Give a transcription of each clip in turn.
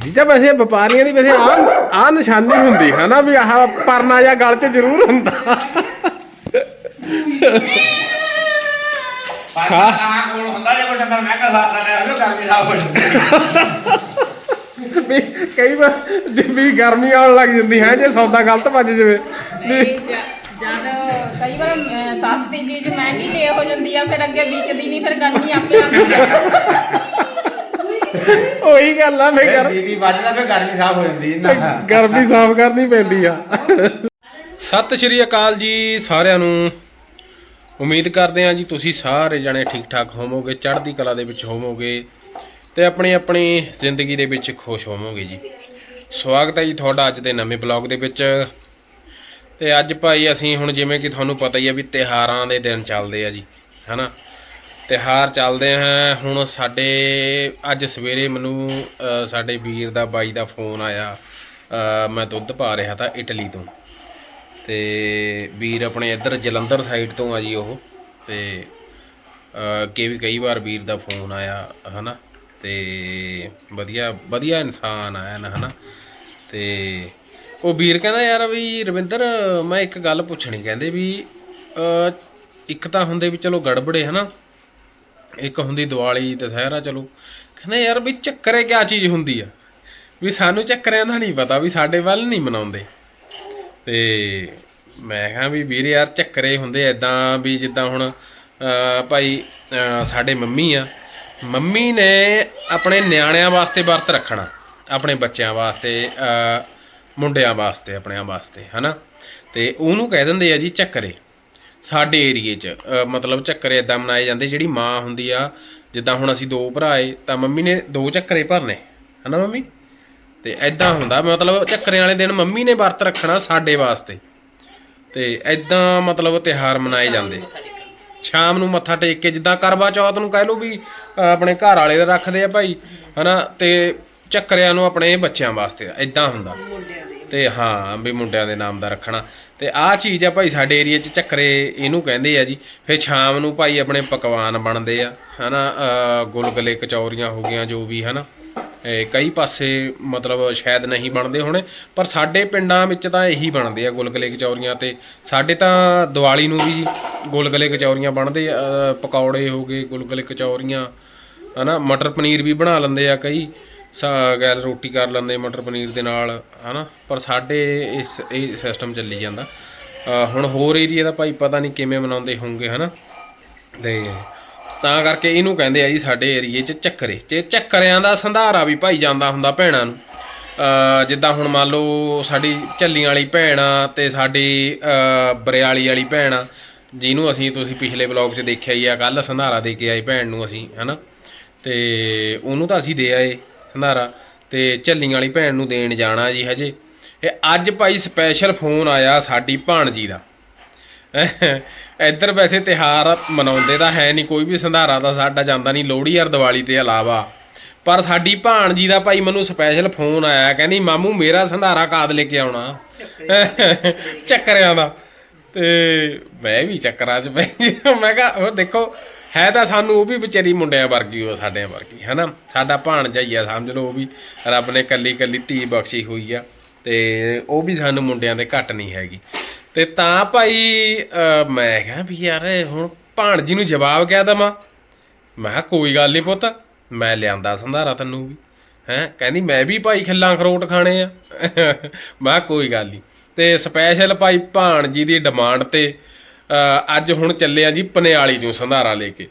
ਜਿੱਦਾਂ ਵੈਸੇ ਵਪਾਰੀਆਂ ਦੀ ਵੈਸੇ ਆ ਆ ਨਿਸ਼ਾਨੀ ਹੁੰਦੀ ਹੈ ਨਾ ਵੀ ਆਹ ਪਰਨਾ ਜਾਂ ਗਲ 'ਚ ਜ਼ਰੂਰ ਹੁੰਦਾ। ਪਰ ਆ ਕੋਲ ਹੁੰਦਾ ਜੇ ਕੋਈ ਡੰਗਰ ਮਹਿੰਗਾ ਸਾਥ ਲੈ ਆਵੇ ਗਰਮੀ ਦਾ ਹੋ ਜਾਂਦੀ ਵੀ ਕਈ ਵਾਰ ਜੇ ਵੀ ਗਰਮੀ ਆਉਣ ਲੱਗ ਜਾਂਦੀ ਹੈ ਜੇ ਸੌਦਾ ਗਲਤ ਵੱਜ ਜਾਵੇ। ਨਹੀਂ ਜ- ਜਦ ਕਈ ਵਾਰ ਅਹ, ਸਸਤੀ ਚੀਜ਼ ਮਹਿੰਗੀ ਲੈ ਹੋ ਜਾਂਦੀ ਆ ਫਿਰ ਅੱਗੇ ਵਿਕਦੀ ਨਹੀਂ ਫਿਰ ਗਰਮੀ ਆਪੇ ਆਉਂਦੀ ਆ। ਉਹੀ ਗੱਲ ਆ ਮੈਂ ਫਿਰ ਗਰ ਬੀਬੀ ਵੱਜਦਾ ਫਿਰ ਗਰਮੀ ਸਾਫ਼ ਹੋ ਜਾਂਦੀ ਨਾ। ਗਰਮੀ ਸਾਫ਼ ਕਰਨੀ ਪੈਂਦੀ ਆ। ਸਤਿ ਸ਼੍ਰੀ ਅਕਾਲ ਜੀ ਸਾਰਿਆਂ ਨੂੰ। ਉਮੀਦ ਕਰਦੇ ਹਾਂ ਜੀ ਤੁਸੀਂ ਸਾਰੇ ਜਣੇ ਠੀਕ ਠਾਕ ਹੋਵੋਗੇ ਚੜ੍ਹਦੀ ਕਲਾ ਦੇ ਵਿੱਚ ਹੋਵੋਗੇ ਤੇ ਆਪਣੀ ਆਪਣੀ ਜ਼ਿੰਦਗੀ ਦੇ ਵਿੱਚ ਖੁਸ਼ ਹੋਵੋਗੇ ਜੀ। ਸਵਾਗਤ ਹੈ ਜੀ ਤੁਹਾਡਾ ਅੱਜ ਦੇ ਨਵੇਂ ਬਲੌਗ ਦੇ ਵਿੱਚ। ਤੇ ਅੱਜ ਭਾਈ ਅਸੀਂ ਹੁਣ ਜਿਵੇਂ ਕਿ ਤੁਹਾਨੂੰ ਪਤਾ ਹੀ ਹੈ ਵੀ ਤਿਹਾਰਾਂ ਦੇ ਦਿਨ ਚੱਲਦੇ ਆ ਜੀ ਹਨਾ? ਤਿਹਾਰ ਚੱਲਦੇ ਆ ਹੁਣ ਸਾਡੇ ਅੱਜ ਸਵੇਰੇ ਮੈਨੂੰ ਸਾਡੇ ਵੀਰ ਦਾ ਬਾਈ ਦਾ ਫੋਨ ਆਇਆ। ਮੈਂ ਦੁੱਧ ਪਾ ਰਿਹਾ ਤਾਂ ਇਟਲੀ ਤੋਂ। ਤੇ ਵੀਰ ਆਪਣੇ ਇੱਧਰ ਜਲੰਧਰ ਸਾਈਡ ਤੋਂ ਆ ਜੀ ਉਹ। ਤੇ ਅ, ਕਿ ਵੀ ਕਈ ਵਾਰ ਵੀਰ ਦਾ ਫੋਨ ਆਇਆ ਹਨਾ? ਤੇ ਵਧੀਆ ਵਧੀਆ ਇਨਸਾਨ ਆਇਆ ਨਾ ਹਨਾ? ਤੇ ਉਹ ਵੀਰ ਕਹਿੰਦਾ ਯਾਰ ਵੀ ਰਵਿੰਦਰ ਮੈਂ ਇੱਕ ਗੱਲ ਪੁੱਛਣੀ ਕਹਿੰਦੇ ਵੀ ਇੱਕ ਤਾਂ ਹੁੰਦੇ ਵੀ ਚਲੋ ਗੜਬੜੇ ਹਨਾ? ਇੱਕ ਹੁੰਦੀ ਦੀਵਾਲੀ ਦੁਸਹਿਰਾ ਚਲੋ। ਕਹਿੰਦੇ ਯਾਰ ਵੀ ਚੱਕਰੇ ਕਿਆ ਚੀਜ਼ ਹੁੰਦੀ ਆ? ਵੀ ਸਾਨੂੰ ਚੱਕਰਿਆਂ ਦਾ ਨਹੀਂ ਪਤਾ, ਵੀ ਸਾਡੇ ਵੱਲ ਨਹੀਂ ਮਨਾਉਂਦੇ। ਤੇ ਮੈਂ ਕਿਹਾ ਵੀ ਵੀਰ ਯਾਰ ਚੱਕਰੇ ਹੁੰਦੇ ਐਦਾਂ ਵੀ ਜਿੱਦਾਂ ਹੁਣ ਭਾਈ ਸਾਡੇ ਮੰਮੀ ਆ। ਮੰਮੀ ਨੇ ਆਪਣੇ ਨਿਆਣਿਆਂ ਵਾਸਤੇ ਵਰਤ ਰੱਖਣਾ, ਆਪਣੇ ਬੱਚਿਆਂ ਵਾਸਤੇ ਮੁੰਡਿਆਂ ਵਾਸਤੇ, ਆਪਣਿਆਂ ਵਾਸਤੇ, ਹਨਾ? ਤੇ ਉਹਨੂੰ ਕਹਿ ਦਿੰਦੇ ਆ ਜੀ ਚੱਕਰੇ। ਸਾਡੇ ਏਰੀਏ 'ਚ ਮਤਲਬ ਚੱਕਰੇ ਇਦਾਂ ਮਨਾਏ ਜਾਂਦੇ ਜਿਹੜੀ ਮਾਂ ਹੁੰਦੀ ਆ ਜਿੱਦਾਂ ਹੁਣ ਅਸੀਂ ਦੋ ਭਰਾ ਏ ਤਾਂ ਮੰਮੀ ਨੇ ਦੋ ਚੱਕਰੇ ਭਰਨੇ ਹਨਾ ਮੰਮੀ? ਤੇ ਐਦਾਂ ਹੁੰਦਾ ਮਤਲਬ ਚੱਕਰੇ ਵਾਲੇ ਦਿਨ ਮੰਮੀ ਨੇ ਵਰਤ ਰੱਖਣਾ ਸਾਡੇ ਵਾਸਤੇ। ਤੇ ਐਦਾਂ ਮਤਲਬ ਤਿਹਾਰ ਮਨਾਏ ਜਾਂਦੇ। ਸ਼ਾਮ ਨੂੰ ਮੱਥਾ ਟੇਕ ਕੇ ਜਿੱਦਾਂ ਕਰਵਾ ਚੌਥ ਨੂੰ ਕਹਿ ਲਓ ਵੀ ਆਪਣੇ ਘਰ ਵਾਲੇ ਦਾ ਰੱਖਦੇ ਆ ਭਾਈ ਹਨਾ? ਤੇ ਚੱਕਰਿਆਂ ਨੂੰ ਆਪਣੇ ਬੱਚਿਆਂ ਵਾਸਤੇ ਐਦਾਂ ਹੁੰਦਾ। ਤੇ ਹਾਂ ਵੀ ਮੁੰਡਿਆਂ ਦੇ ਨਾਮ ਦਾ ਰੱਖਣਾ। ਤੇ ਆਹ ਚੀਜ਼ ਆ ਭਾਈ ਸਾਡੇ ਏਰੀਆ 'ਚ ਚੱਕਰੇ ਇਹਨੂੰ ਕਹਿੰਦੇ ਆ ਜੀ। ਫਿਰ ਸ਼ਾਮ ਨੂੰ ਭਾਈ ਆਪਣੇ ਪਕਵਾਨ ਬਣਦੇ ਆ, ਹਨਾ, ਅਹ, ਗੁਲਗੁਲੇ ਕਚੌਰੀਆਂ ਹੋ ਗਈਆਂ, ਜੋ ਵੀ, ਹਨਾ। ਇਹ ਕਈ ਪਾਸੇ ਮਤਲਬ ਸ਼ਾਇਦ ਨਹੀਂ ਬਣਦੇ ਹੋਣੇ, ਪਰ ਸਾਡੇ ਪਿੰਡਾਂ ਵਿੱਚ ਤਾਂ ਇਹੀ ਬਣਦੇ ਆ ਗੁਲਗਲੇ ਕਚੌਰੀਆਂ ਤੇ। ਸਾਡੇ ਤਾਂ ਦੀਵਾਲੀ ਨੂੰ ਵੀ ਗੁਲਗਲੇ ਕਚੌਰੀਆਂ ਬਣਦੇ ਆ ਪਕੌੜੇ ਹੋ ਗਏ, ਗੁਲਗਲੇ ਕਚੌਰੀਆਂ, ਹਨਾ, ਮਟਰ ਪਨੀਰ ਵੀ ਬਣਾ ਲੈਂਦੇ ਆ ਕਈ। ਗੈਲ ਰੋਟੀ ਕਰ ਲੈਂਦੇ, ਮਟਰ ਪਨੀਰ ਦੇ ਨਾਲ, ਹਨਾ? ਪਰ ਸਾਡੇ ਇਸ, ਇਹ ਸਿਸਟਮ ਚੱਲੀ ਜਾਂਦਾ। ਹੁਣ ਹੋਰ ਏਰੀਆ ਦਾ ਭਾਈ ਪਤਾ ਨਹੀਂ ਕਿਵੇਂ ਮਨਾਉਂਦੇ ਹੋਣਗੇ, ਹਨਾ? ਤੇ ਤਾਂ ਕਰਕੇ ਇਹਨੂੰ ਕਹਿੰਦੇ ਆ ਜੀ, ਸਾਡੇ ਏਰੀਏ 'ਚ ਚੱਕਰੇ। ਤੇ ਚੱਕਰਿਆਂ ਦਾ ਸੰਧਾਰਾ ਵੀ ਭਾਈ ਜਾਂਦਾ ਹੁੰਦਾ ਭੈਣਾਂ ਨੂੰ। ਜਿੱਦਾਂ ਹੁਣ ਮੰਨ ਲਓ ਸਾਡੀ ਝੱਲੀਆਂ ਵਾਲੀ ਭੈਣ ਆ ਤੇ ਸਾਡੀ ਬਰਿਆਲੀ ਵਾਲੀ ਭੈਣ ਆ, ਜਿਹਨੂੰ ਅਸੀਂ ਤੁਸੀਂ ਪਿਛਲੇ ਵਲੌਗ 'ਚ ਦੇਖਿਆ ਹੀ ਆ ਕੱਲ ਸੰਧਾਰਾ ਦੇ ਕੇ ਆਏ ਭੈਣ ਨੂੰ ਅਸੀਂ, ਹਨਾ? ਤੇ ਉਹਨੂੰ ਤਾਂ ਅਸੀਂ ਦੇ ਆਏ। ਸੰਧਾਰਾ ਤੇ ਝੱਲੀਆਂ ਵਾਲੀ ਭੈਣ ਨੂੰ ਦੇਣ ਜਾਣਾ ਜੀ ਹਜੇ। ਇਹ ਅੱਜ ਭਾਈ ਸਪੈਸ਼ਲ ਫੋਨ ਆਇਆ ਸਾਡੀ ਭਾਣਜੀ ਦਾ। ਇੱਧਰ ਵੈਸੇ ਤਿਹਾਰ ਮਨਾਉਂਦੇ ਤਾਂ ਹੈ ਨਹੀਂ ਕੋਈ ਵੀ ਸੰਧਾਰਾ ਤਾਂ ਸਾਡਾ ਜਾਂਦਾ ਨਹੀਂ ਲੋਹੜੀ ਯਾਰ ਦੀਵਾਲੀ ਤੇ ਇਲਾਵਾ। ਪਰ ਸਾਡੀ ਭਾਣਜੀ ਦਾ ਭਾਈ ਮੈਨੂੰ ਸਪੈਸ਼ਲ ਫੋਨ ਆਇਆ ਕਹਿੰਦੀ ਮਾਮੂ ਮੇਰਾ ਸੰਧਾਰਾ ਕਾਦ ਲੈ ਕੇ ਆਉਣਾ? ਚੱਕਰਿਆਂ ਦਾ। ਤੇ ਮੈਂ ਵੀ ਚੱਕਰਾਂ 'ਚ ਪੈ ਗਿਆ। ਮੈਂ ਕਿਹਾ ਉਹ ਦੇਖੋ ਹੈ ਤਾਂ ਸਾਨੂੰ ਉਹ ਵੀ ਵਿਚਾਰੀ ਮੁੰਡਿਆਂ ਵਰਗੀ, ਉਹ ਸਾਡਿਆਂ ਵਰਗੀ, ਹੈਨਾ? ਸਾਡਾ ਭਾਣਜਾ ਹੀ ਆ, ਸਮਝ ਲਓ, ਉਹ ਵੀ ਰੱਬ ਨੇ ਕੱਲੀ ਕੱਲੀ ਧੀ ਬਖਸ਼ੀ ਹੋਈ ਆ, ਤੇ ਉਹ ਵੀ ਸਾਨੂੰ ਮੁੰਡਿਆਂ ਦੇ ਘੱਟ ਨਹੀਂ ਹੈਗੀ। ਤੇ ਤਾਂ ਭਾਈ ਮੈਂ ਕਿਹਾ ਵੀ ਯਾਰ ਇਹ ਹੁਣ ਭਾਣਜੀ ਨੂੰ ਜਵਾਬ ਕਿਆ ਦਵਾਂ? ਮੈਂ ਕਿਹਾ, ਕੋਈ ਗੱਲ ਨਹੀਂ ਪੁੱਤ, ਮੈਂ ਲਿਆਂਦਾ ਸੰਧਾਰਾ ਤੈਨੂੰ ਵੀ, ਹੈ? ਕਹਿੰਦੀ, ਮੈਂ ਵੀ ਭਾਈ ਖਿੱਲਾਂ ਖਰੋਟ ਖਾਣੇ ਆ। ਮੈਂ ਕਿਹਾ, ਕੋਈ ਗੱਲ ਨਹੀਂ ਤੇ ਸਪੈਸ਼ਲ ਭਾਈ ਭਾਣਜੀ ਦੀ ਡਿਮਾਂਡ ਤੇ ਅੱਜ ਹੁਣ ਚੱਲੇ ਆ ਜੀ ਪਨਿਆਲੀ ਚੋਂ ਸੰਧਾਰਾ ਲੈ ਕੇ।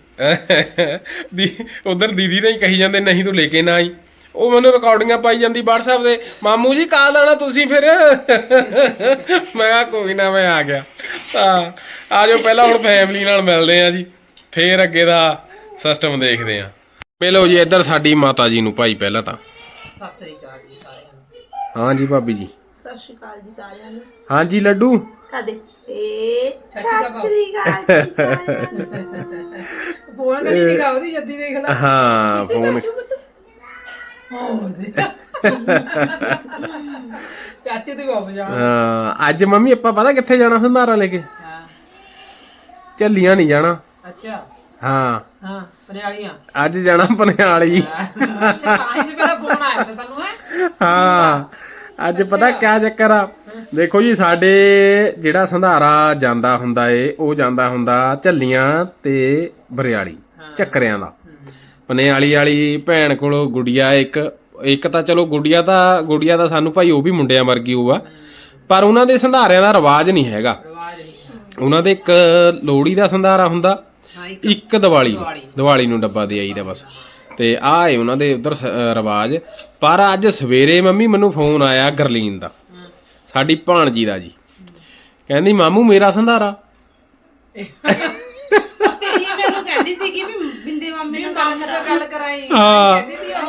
ਦੀ ਉਧਰ ਦੀਦੀ ਨੇ ਹੀ ਕਹੀ ਜਾਂਦੇ ਨਹੀਂ ਤੂੰ ਲੈ ਕੇ ਨਾ ਆਈ। ਉਹ ਮੈਨੂੰ ਰਿਕਾਰਡਿੰਗਾਂ ਪਾਈ ਜਾਂਦੀ WhatsApp ਦੇ ਮਾਮੂ ਜੀ ਕਾਲ ਆਣਾ ਤੁਸੀਂ ਫਿਰ? ਮੈਂ ਕਿਹਾ ਕੋਈ ਨਾ ਮੈਂ ਆ ਗਿਆ। ਤਾਂ ਆ ਜਾਓ ਪਹਿਲਾਂ ਹੁਣ ਫੈਮਿਲੀ ਨਾਲ ਮਿਲਦੇ ਆ ਜੀ ਫੇਰ ਅੱਗੇ ਦਾ ਸਿਸਟਮ ਦੇਖਦੇ ਆ। ਮਿਲੋ ਜੀ ਇੱਧਰ ਸਾਡੀ ਮਾਤਾ ਜੀ ਨੂੰ ਭਾਈ ਪਹਿਲਾਂ ਤਾਂ। ਸਤਿ ਸ੍ਰੀ ਅਕਾਲ ਜੀ ਸਾਰਿਆਂ ਨੂੰ। ਹਾਂ ਜੀ ਭਾਬੀ ਜੀ। ਸਤਿ ਸ਼੍ਰੀ ਅਕਾਲ ਜੀ ਸਾਰਿਆਂ ਨੂੰ। ਹਾਂਜੀ ਲੱਡੂ? ਕਦੇ ਏ ਸਤਿ ਸ਼੍ਰੀ ਅਕਾਲ। ਸਤਿ ਸ਼੍ਰੀ ਅਕਾਲ ਜੀ ਸਾਰਿਆਂ ਨੂੰ। ਫੋਨ ਕਰੀ ਨਹੀਂ ਉਹਦੀ ਜੱਦੀ ਦੇਖ ਲੈ। ਹਾਂ ਫੋਨ ਚਾਚੇ ਤੇ ਬਾਬ ਜਾ ਹਾਂ, ਅੱਜ ਮੰਮੀ ਆਪਾਂ ਪਤਾ ਕਿੱਥੇ ਜਾਣਾ ਸੰਧਾਰਾ ਲੈ ਕੇ? ਹਾਂ। ਝੱਲੀਆਂ ਨਹੀਂ ਜਾਣਾ। ਅੱਛਾ। ਹਾਂ। ਹਾਂ ਪਰਿਆਲੀਆਂ ਅੱਜ ਜਾਣਾ ਪਨਿਆਲੀ। ਅੱਛਾ ਤਾਂ ਹੀ ਮੇਰਾ ਫੋਨ ਆਇਆ ਤਾ ਤੈਨੂੰ ਹੈ। ਹਾਂ। ਅੱਜ ਪਤਾ ਕਿਆ ਚੱਕਰ ਆ? ਦੇਖੋ ਜੀ ਸਾਡੇ ਜਿਹੜਾ ਸੰਧਾਰਾ ਜਾਂਦਾ ਹੁੰਦਾ ਏ ਉਹ ਜਾਂਦਾ ਹੁੰਦਾ ਝੱਲੀਆਂ ਤੇ ਬਰਿਆਲੀ ਚੱਕਰਿਆਂ ਦਾ। ਪਨੇਆਲੀ ਵਾਲੀ ਭੈਣ ਕੋਲ ਗੁੜੀਆ ਇੱਕ ਇੱਕ ਤਾਂ ਚਲੋ ਗੁੜੀਆ ਤਾਂ ਗੁੜੀਆ ਦਾ ਸਾਨੂੰ ਭਾਈ ਉਹ ਵੀ ਮੁੰਡਿਆਂ ਵਰਗੀ ਉਹ ਆ ਪਰ ਉਹਨਾਂ ਦੇ ਸੰਧਾਰਿਆਂ ਦਾ ਰਿਵਾਜ ਨਹੀਂ ਹੈਗਾ। ਉਹਨਾਂ ਦੇ ਇੱਕ ਲੋਹੜੀ ਦਾ ਸੰਧਾਰਾ ਹੁੰਦਾ ਇੱਕ ਦੀਵਾਲੀ। ਦੀਵਾਲੀ ਨੂੰ ਡੱਬਾ ਦੇ ਆਈਦਾ ਬਸ। ਤੇ ਆਹ ਏ ਉਹਨਾਂ ਦੇ ਉਧਰ ਰਿਵਾਜ। ਪਰ ਅੱਜ ਸਵੇਰੇ ਮੰਮੀ ਮੈਨੂੰ ਫੋਨ ਆਇਆ ਗਰਲੀਨ ਦਾ। ਸਾਡੀ ਭਾਣਜੀ ਦਾ ਜੀ। ਕਹਿੰਦੀ ਮਾਮੂ ਮੇਰਾ ਸੰਧਾਰਾ? ਇਹ ਮੈਨੂੰ ਕਹਿੰਦੀ ਸੀ ਕਿ ਵੀ ਬਿੰਦੇ ਮਾਮੇ ਨੂੰ ਗੱਲ ਕਰਾਈ ਹਾਂ।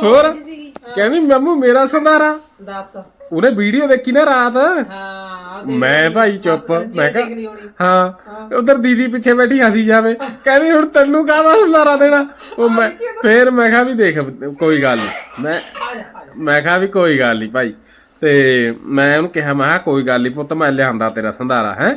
ਹੋਰ? ਕਹਿੰਦੀ ਮਾਮੂ ਮੇਰਾ ਸੰਧਾਰਾ? ਦੱਸ। ਉਹਨੇ ਵੀਡੀਓ ਦੇਖੀ ਨਾ ਰਾਤ। ਹਾਂ ਮੈਂ ਭਾਈ ਚੁੱਪ ਮੈਂ ਕਿਹਾ ਹਾਂ ਉਧਰ ਦੀਦੀ ਪਿੱਛੇ ਬੈਠੀ ਹਸੀ ਜਾਵੇ। ਕਹਿੰਦੀ ਹੁਣ ਤੈਨੂੰ ਕਾਹਦਾ ਹੁਲਾਰਾ ਦੇਣਾ? ਉਹ ਮੈਂ ਫੇਰ ਮੈਂ ਕਿਹਾ ਵੀ ਦੇਖ ਕੋਈ ਗੱਲ ਨਹੀਂ ਮੈਂ ਮੈਂ ਕਿਹਾ ਵੀ ਕੋਈ ਗੱਲ ਨਹੀਂ ਭਾਈ। ਤੇ ਮੈਂ ਉਹਨੂੰ ਕਿਹਾ ਮੈਂ ਕਿਹਾ ਕੋਈ ਗੱਲ ਨਹੀਂ ਪੁੱਤ ਮੈਂ ਲਿਆਂਦਾ ਤੇਰਾ ਸੰਧਾਰਾ ਹੈ।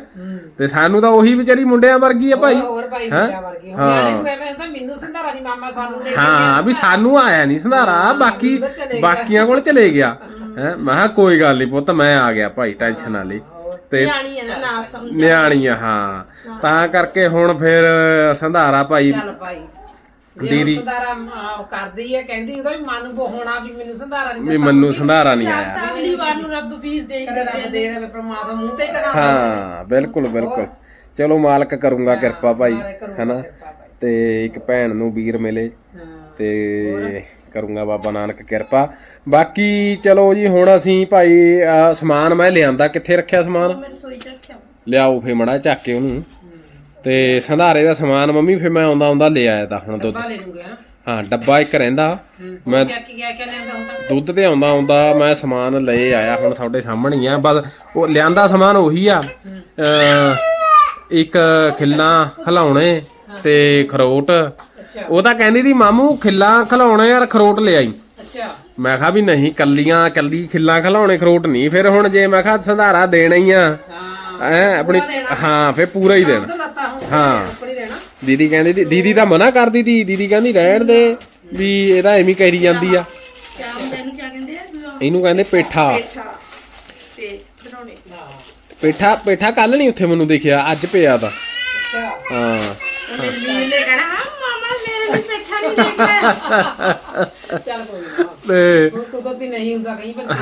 ਤੇ ਸਾਨੂੰ ਤਾਂ ਉਹੀ ਵਿਚਾਰੀ ਮੁੰਡਿਆਂ ਵਰਗੀ ਆ ਭਾਈ। ਹੋਰ ਭਾਈ ਹੈਂ? ਮੁੰਡਿਆਂ ਵਰਗੀ ਹੁਣ ਹਾਂ। ਨਿਆਣੇ ਨੂੰ ਐਵੇਂ ਹੁੰਦਾ ਮੈਨੂੰ ਸੰਧਾਰਾ ਨਹੀਂ ਮਾਮਾ ਸਾਨੂੰ ਦੇ ਹਾਂ ਵੀ ਸਾਨੂੰ ਆਇਆ ਨਹੀਂ ਸੰਧਾਰਾ ਬਾਕੀ ਬਾਕੀਆਂ ਕੋਲ ਚਲੇ ਗਿਆ। ਹੈ। ਮੈਂ ਕਿਹਾ ਕੋਈ ਗੱਲ ਨਹੀਂ ਪੁੱਤ ਮੈਂ ਆ ਗਿਆ ਭਾਈ ਟੈਨਸ਼ਨ ਨਾ ਲਈ। ਤੇ ਨਿਆਣੀ ਹੈ ਨਾ ਨਾ ਸਮਝ। ਨਿਆਣੀ ਆ ਹਾਂ। ਤਾਂ ਕਰਕੇ ਹੁਣ ਫਿਰ ਸੰਧਾਰਾ ਭਾਈ ਚੱਲ ਭਾਈ। ਜੇ ਦੀਦੀ- ਉਹ ਸੰਧਾਰਾ ਆ, ਉਹ ਕਰਦੀ ਹੈ ਕਹਿੰਦੀ ਉਹਦਾ ਵੀ ਮਨ ਕੋ ਹੋਣਾ ਵੀ ਮੈਨੂੰ ਸੰਧਾਰਾ ਨਹੀਂ ਵੀ ਮੈਨੂੰ ਸੰਧਾਰਾ ਨਹੀਂ ਆਇਆ। ਅਗਲੀ ਵਾਰ ਨੂੰ ਰੱਬ ਵੀਰ ਦੇ ਕਰੇ ਰੱਬ ਦੇ ਦੇਵੇ ਪ੍ਰਮਾਤਮਾ ਮੂੰਹ ਤੇ ਕਰਾ ਹਾਂ ਬਿਲਕੁਲ ਬਿਲਕੁਲ। ਚਲੋ ਮਾਲਕ ਕਰੂੰਗਾ ਕਿਰਪਾ ਭਾਈ ਹੈਨਾ? ਤੇ ਇੱਕ ਭੈਣ ਨੂੰ ਵੀਰ ਮਿਲੇ ਤੇ ਕਰੂੰਗਾ ਬਾਬਾ ਨਾਨਕ ਕਿਰਪਾ। ਬਾਕੀ ਚਲੋ ਜੀ ਹੁਣ ਅਸੀਂ ਭਾਈ ਆਹ ਸਮਾਨ ਮੈਂ ਲਿਆਂਦਾ। ਕਿੱਥੇ ਰੱਖਿਆ ਸਮਾਨ? ਰਸੋਈ ਚ ਰੱਖਿਆ। ਲਿਆਓ ਫੇ ਮੜਾ ਚੱਕ ਕੇ ਉਹਨੂੰ। ਤੇ ਸੰਧਾਰੇ ਦਾ ਸਮਾਨ ਮੰਮੀ ਫੇ ਮੈਂ ਆਉਂਦਾ ਆਉਂਦਾ ਲੈ ਆਇਆ ਤਾਂ ਹੁਣ ਦੁੱਧ। ਲੈ ਲੂੰਗੇ ਹਾਂ ਡੱਬਾ ਇੱਕ ਰਹਿੰਦਾ। ਮੈਂ ਕਿਆ ਕੀ ਕਿਆ ਕਿਆ ਲੈਂਦਾ ਹੁੰਦਾ? ਦੁੱਧ ਤੇ ਆਉਂਦਾ ਆਉਂਦਾ ਮੈਂ ਸਮਾਨ ਲੈ ਆਇਆ ਹੁਣ ਤੁਹਾਡੇ ਸਾਹਮਣੇ ਹੀ ਆ ਬਸ ਉਹ ਲਿਆਂਦਾ ਸਮਾਨ ਉਹੀ ਆ। ਇੱਕ ਖਿੱਲਾ ਖਲਾਉਣੇ ਤੇ ਖਰੋਟ। ਉਹ ਤਾਂ ਕਹਿੰਦੀ ਦੀ ਮਾਮੂ ਖਿੱਲਾ ਖਲਾਉਣੇ ਯਾਰ ਖਰੋਟ ਲੈ ਆਈ ਅੱਛਾ। ਮੈਂ ਕਿਹਾ ਵੀ ਨਹੀਂ ਕੱਲੀਆਂ ਕੱਲੀ ਖਿੱਲਾ ਖਲਾਉਣੇ ਖਰੋਟ ਨਹੀਂ। ਫਿਰ ਹੁਣ ਜੇ ਮੈਂ ਕਿਹਾ ਸੰਧਾਰਾ ਦੇਣਾ ਹੀ ਆ ਹਾਂ ਐ ਆਪਣੀ ਹਾਂ ਫਿਰ ਪੂਰਾ ਹੀ ਦੇਣਾ। ਤਾਂ ਹਾਂ। ਦੇਣਾ ਦੀਦੀ ਕਹਿੰਦੀ ਤੀ- ਦੀਦੀ ਤਾਂ ਮਨਾ ਕਰਦੀ ਤੀ ਦੀਦੀ ਕਹਿੰਦੀ ਰਹਿਣ ਦੇ ਵੀ ਇਹਦਾ ਐਵੇਂ ਹੀ ਕਰੀ ਜਾਂਦੀ ਆ। ਕਿਆ ਹੁੰਦਾ ਇਹਨੂੰ ਕਿਆ ਕਹਿੰਦੇ ਆ ਵੀ ਉਹ ਇਹਨੂੰ ਕਹਿੰਦੇ ਪੇਠਾ। ਪੇਠਾ ਤੇ ਬਣਾਉਣੇ ਪੇਠਾ ਪੇਠਾ ਕੱਲ ਨਹੀਂ ਉੱਥੇ ਮੈਨੂੰ ਦਿਖਿਆ ਅੱਜ ਪਿਆ ਤਾਂ ਹਾਂ। ਮੀਨ ਨੇ ਕਹਿਣਾ ਹਾਂ ਮਾਮਾ ਮੇਰੇ ਲਈ ਪੇਠਾ ਨਹੀਂ ਦੇਖਿਆ ਚੱਲ ਕੋਈ ਨਾ ਤੇ ਹੁਣ ਕੁਦਰਤੀ ਨਹੀਂ ਹੁੰਦਾ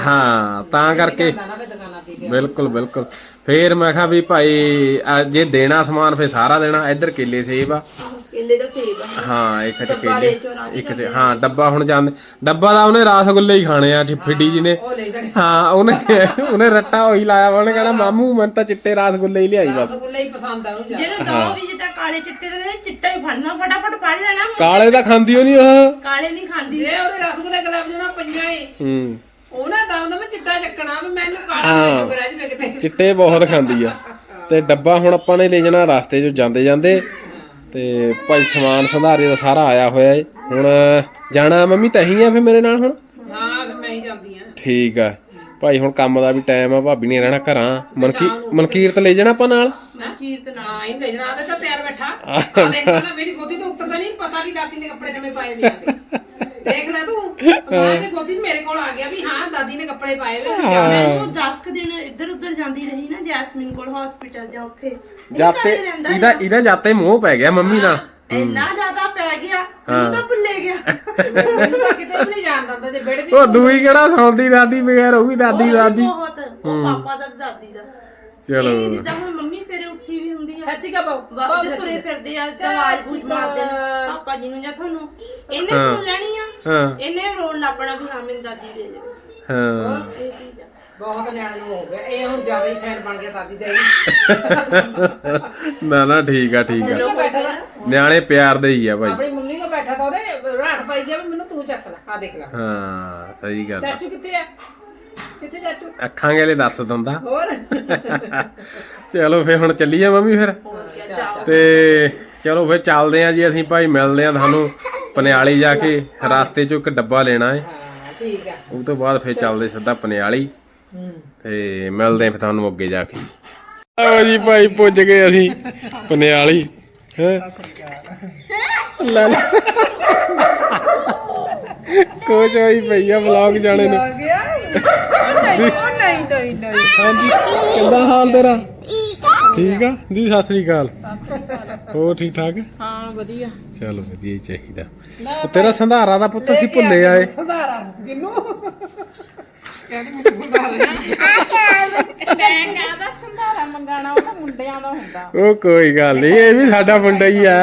ਹਾਂ ਤਾਂ ਕਰਕੇ ਨਾ ਦੁਕਾਨਾਂ ਤੇ ਬਿਲਕੁਲ ਬਿਲਕੁਲ। ਫੇਰ ਮੈਂ ਕਿਹਾ ਵੀ ਭਾਈ ਆ ਜੇ ਦੇਣਾ ਸਮਾਨ ਫੇਰ ਸਾਰਾ ਦੇਣਾ ਇੱਧਰ ਕੇਲੇ ਸੇਬ ਆ। ਕੇਲੇ ਦਾ ਸੇਬ ਆ। ਹਾਂ ਇੱਕ ਚ ਡੱਬਾ ਕੇਲੇ ਲੈ ਚੋ ਰਾਜੀ ਇੱਕ ਚ ਹਾਂ ਡੱਬਾ ਹੁਣ ਜਾਂਦੇ ਡੱਬਾ ਦਾ ਉਹਨੇ ਰਸਗੁੱਲੇ ਹੀ ਖਾਣੇ ਆ ਫਿੱਡੀ ਜੀ ਨੇ ਉਹ ਲੈ ਜਾਣੇ। ਹਾਂ ਉਹਨੇ ਉਹਨੇ ਰੱਟਾ ਉਹੀ ਲਾਇਆ ਵਾ, ਉਹਨੇ ਕਹਿਣਾ ਮਾਮੂ ਮੈਨੂੰ ਤਾਂ ਚਿੱਟੇ ਰਸਗੁੱਲੇ ਹੀ ਲਿਆਈ ਬਸ। ਰਸਗੁੱਲੇ ਹੀ ਪਸੰਦ ਆ ਉਹਨੂੰ ਜ਼ਿਆਦਾ। ਜਿਹਨੂੰ ਦੋ ਵੀ ਜਿੱਦਾਂ ਕਾਲੇ ਚਿੱਟੇ ਦੇ ਚਿੱਟਾ ਹੀ ਫੜਨਾ ਫਟਾਫਟ ਫੜ ਲੈਣਾ। ਕਾਲੇ ਦਾ ਖਾਂਦੀ ਉਹ ਨਹੀਂ ਉਹ? ਕਾਲੇ ਨਹੀਂ ਖਾਂਦੀ। ਜੇ ਉਹਦੇ ਰਸਗੁੱਲੇ ਗੁਲਾਬ ਜਾਮੁਨ ਪੰਜਾਂ ਏ ਹੂੰ। ਚਿੱਟਾ ਚੱਕਣਾ ਵੀ ਮੈਨੂੰ ਕਾਲਾ ਹਾਂ। ਸ਼ੂਗਰ ਆ ਜੀ ਕਿਤੇ ਚਿੱਟੇ ਬਹੁਤ ਖਾਂਦੀ ਆ। ਤੇ ਡੱਬਾ ਹੁਣ ਆਪਾਂ ਨੇ ਲੈ ਜਾਣਾ ਰਸਤੇ 'ਚ ਜਾਂਦੇ ਜਾਂਦੇ। ਤੇ ਭਾਈ ਸਮਾਨ ਸੰਧਾਰੇ ਦਾ ਸਾਰਾ ਆਇਆ ਹੋਇਆ ਏ। ਹੁਣ ਜਾਣਾ ਮੰਮੀ ਤਹੀਂ ਆ ਫੇ ਮੇਰੇ ਨਾਲ ਹੁਣ? ਹਾਂ ਫਿਰ ਮੈਂ ਹੀ ਜਾਂਦੀ ਆ। ਠੀਕ ਆ। ਭਾਈ ਹੁਣ ਕੰਮ ਦਾ ਵੀ ਟਾਈਮ ਆ ਭਾਬੀ ਨੇ ਰਹਿਣਾ ਘਰਾਂ। ਮਨਕੀ ਮਨਕੀਰਤ ਲੈ ਜਾਣਾ ਆਪਾਂ ਨਾਲ? ਕੀਰਤ ਨਾਲ ਹਾਂ ਲੈ ਜਣਾ ਤੇ ਤਾਂ ਤਿਆਰ ਬੈਠਾ ਆ ਦੇਖ ਲੈ ਮੇਰੀ ਗੋਦੀ ਤੋਂ ਉੱਤਰਦਾ ਨਹੀਂ ਪਤਾ ਵੀ ਦਾਦੀ ਨੇ ਕੱਪੜੇ ਨਵੇਂ ਪਾਏ ਵੀ ਆ ਤੇ। ਦੇਖ ਲੈ ਤੂੰ। ਮਾਂ ਦੀ ਗੋਦੀ 'ਚ ਮੇਰੇ ਕੋਲ ਆ ਗਿਆ ਵੀ ਹਾਂ ਦਾਦੀ ਨੇ ਕੱਪੜੇ ਪਾਏ ਵੇ ਆ। ਮੈਨੂੰ 10 ਕੁ ਦਿਨ ਇੱਧਰ ਉੱਧਰ ਜਾਂਦੀ ਰਹੀ ਨਾ ਜੈਸਮੀਨ ਕੋਲ ਹਸਪੀਟਲ ਜਾਂ ਉੱਥੇ। ਇਹ ਜਾਤੇ ਘਰੇ ਰਹਿੰਦਾ ਇਹਦਾ ਇਹਦਾ ਜਾਤੇ ਮੋਹ ਪੈ ਗਿਆ ਮੰਮੀ ਨਾਲ ਇੰਨਾ ਜ਼ਿਆਦਾ ਪੈ ਗਿਆ ਮੈਨੂੰ ਤਾਂ ਭੁੱਲੇ ਗਿਆ। ਮੈਨੂੰ ਤਾਂ ਕਿਤੇ ਵੀ ਨਹੀਂ ਜਾਣ ਦਿੰਦਾ ਜੇ ਬੇੜੇ ਵੀ ਉਹ ਦੂਈ ਕਿਹੜਾ ਸੌਂਦੀ ਦਾਦੀ ਬਗੈਰ ਉਹ ਵੀ ਦਾਦੀ ਦਾਦੀ। ਬਹੁਤ ਉਹ ਪਾਪਾ ਦਾ ਤੇ ਦਾਦੀ ਦਾ। ਚਲੋ। ਇਹ ਜਿੱਦਾਂ ਹੁਣ ਮੰਮੀ ਸਵੇਰੇ ਉੱਠੀ ਵੀ ਹੁੰਦੀ ਆ। ਸੱਚੀ ਕਾ ਬਾਉ ਵਾਪਸ ਤੁਰੇ ਫਿਰਦੇ ਆ ਤਾਂ ਆਵਾਜ਼ ਬੂਝ ਮਾਰਦੇ ਨੇ। ਪਾਪਾ ਜੀ ਨੂੰ ਜਾਂ ਤੁਹਾਨੂੰ। ਇਹਨੇ ਸੁਣ ਲੈਣੀ ਆ। ਹਾਂ। ਇਹਨੇ ਰੋਣ ਲੱਪਣਾ ਵੀ ਹਾਂ ਮੇਰੀ ਦਾਦੀ ਦੇ ਦੇ ਹਾਂ। ਇਹ ਚੀਜ਼ ਆ। ਬਹੁਤ ਨਿਆਣੇ ਨੂੰ ਹੋ ਗਿਆ ਇਹ ਹੁਣ ਜ਼ਿਆਦਾ ਹੀ ਫੈਨ ਬਣ ਗਿਆ ਦਾਦੀ ਦਾ ਨਾ ਨਾ ਠੀਕ ਆ ਠੀਕ ਆ। ਬੈਠਾ ਨਿਆਣੇ ਪਿਆਰ ਦੇ ਹੀ ਆ ਭਾਈ। ਆਪਣੀ ਮੰਮੀ ਕੋ ਬੈਠਾ ਤਾਂ ਉਹਦੇ ਰਾਠ ਪਾਈ ਗਿਆ ਵੀ ਮੈਨੂੰ ਤੂੰ ਚੱਕ ਲੈ। ਆ ਦੇਖ ਲੈ। ਹਾਂ ਸਹੀ ਗੱਲ ਆ। ਚਾਚੂ ਕਿੱਥੇ ਆ? ਕਿੱਥੇ ਚਾਚੂ। ਅੱਖਾਂ ਗੇਲੇ ਦੱਸ ਦਿੰਦਾ। ਹੋਰ। ਚਲੋ ਫੇ ਹੁਣ ਚੱਲੀਏ ਮੰਮੀ ਫਿਰ। ਤੇ ਚਲੋ ਫੇ ਚੱਲਦੇ ਆ ਜੀ ਅਸੀਂ ਭਾਈ ਮਿਲਦੇ ਆ ਤੁਹਾਨੂੰ ਪਨਿਆਲੀ ਜਾ ਕੇ ਰਸਤੇ 'ਚੋਂ ਇੱਕ ਡੱਬਾ ਲੈਣਾ ਹੈ ਠੀਕ ਆ। ਤੋਂ ਬਾਅਦ ਫੇ ਚੱਲਦੇ ਸਿੱਧਾ ਪਨਿਆਲੀ। ਤੇ ਮਿਲਦੇ ਆ ਫਿਰ ਤੁਹਾਨੂੰ ਅੱਗੇ ਜਾ ਕੇ। ਆਓ ਜੀ ਭਾਈ ਪੁੱਜ ਗਏ ਅਸੀਂ ਪਨਿਆਲੀ। ਹੈ? ਲੈ ਲੈ। ਕੁਛ ਹੋਈ ਪਈ ਆ ਵਲੌਗ ਜਾਣੇ ਨੂੰ। ਨਹੀਂ ਉਹ ਨਹੀਂ ਨਹੀਂ ਨਹੀਂ। ਹਾਂਜੀ ਕਿੱਦਾਂ ਹਾਲ ਤੇਰਾ। ਠੀਕ ਆ ਦੀ ਸਤਿ ਸ੍ਰੀ ਅਕਾਲ ਹੋਰ ਠੀਕ ਠਾਕ ਹਾਂ ਵਧੀਆ ਚਲੋ ਵਧੀਆ ਹੀ ਚਾਹੀਦਾ ਉਹ ਤੇਰਾ ਸੰਧਾਰਾ ਦਾ ਪੁੱਤ ਅਸੀਂ ਭੁੱਲੇ ਆਏ ਸੁਧਾਰਾ ਕਿਨੂੰ ਕਹਿੰਦੀ ਮੈਨੂੰ ਸੁਧਾਰਾ ਮੈਂ ਕਾਹਦਾ ਸੰਧਾਰਾ ਮੰਗਾਣਾ ਉਹ ਤਾਂ ਮੁੰਡਿਆਂ ਦਾ ਹੁੰਦਾ ਉਹ ਕੋਈ ਗੱਲ ਨਹੀਂ ਇਹ ਵੀ ਸਾਡਾ ਮੁੰਡਾ ਹੀ ਆ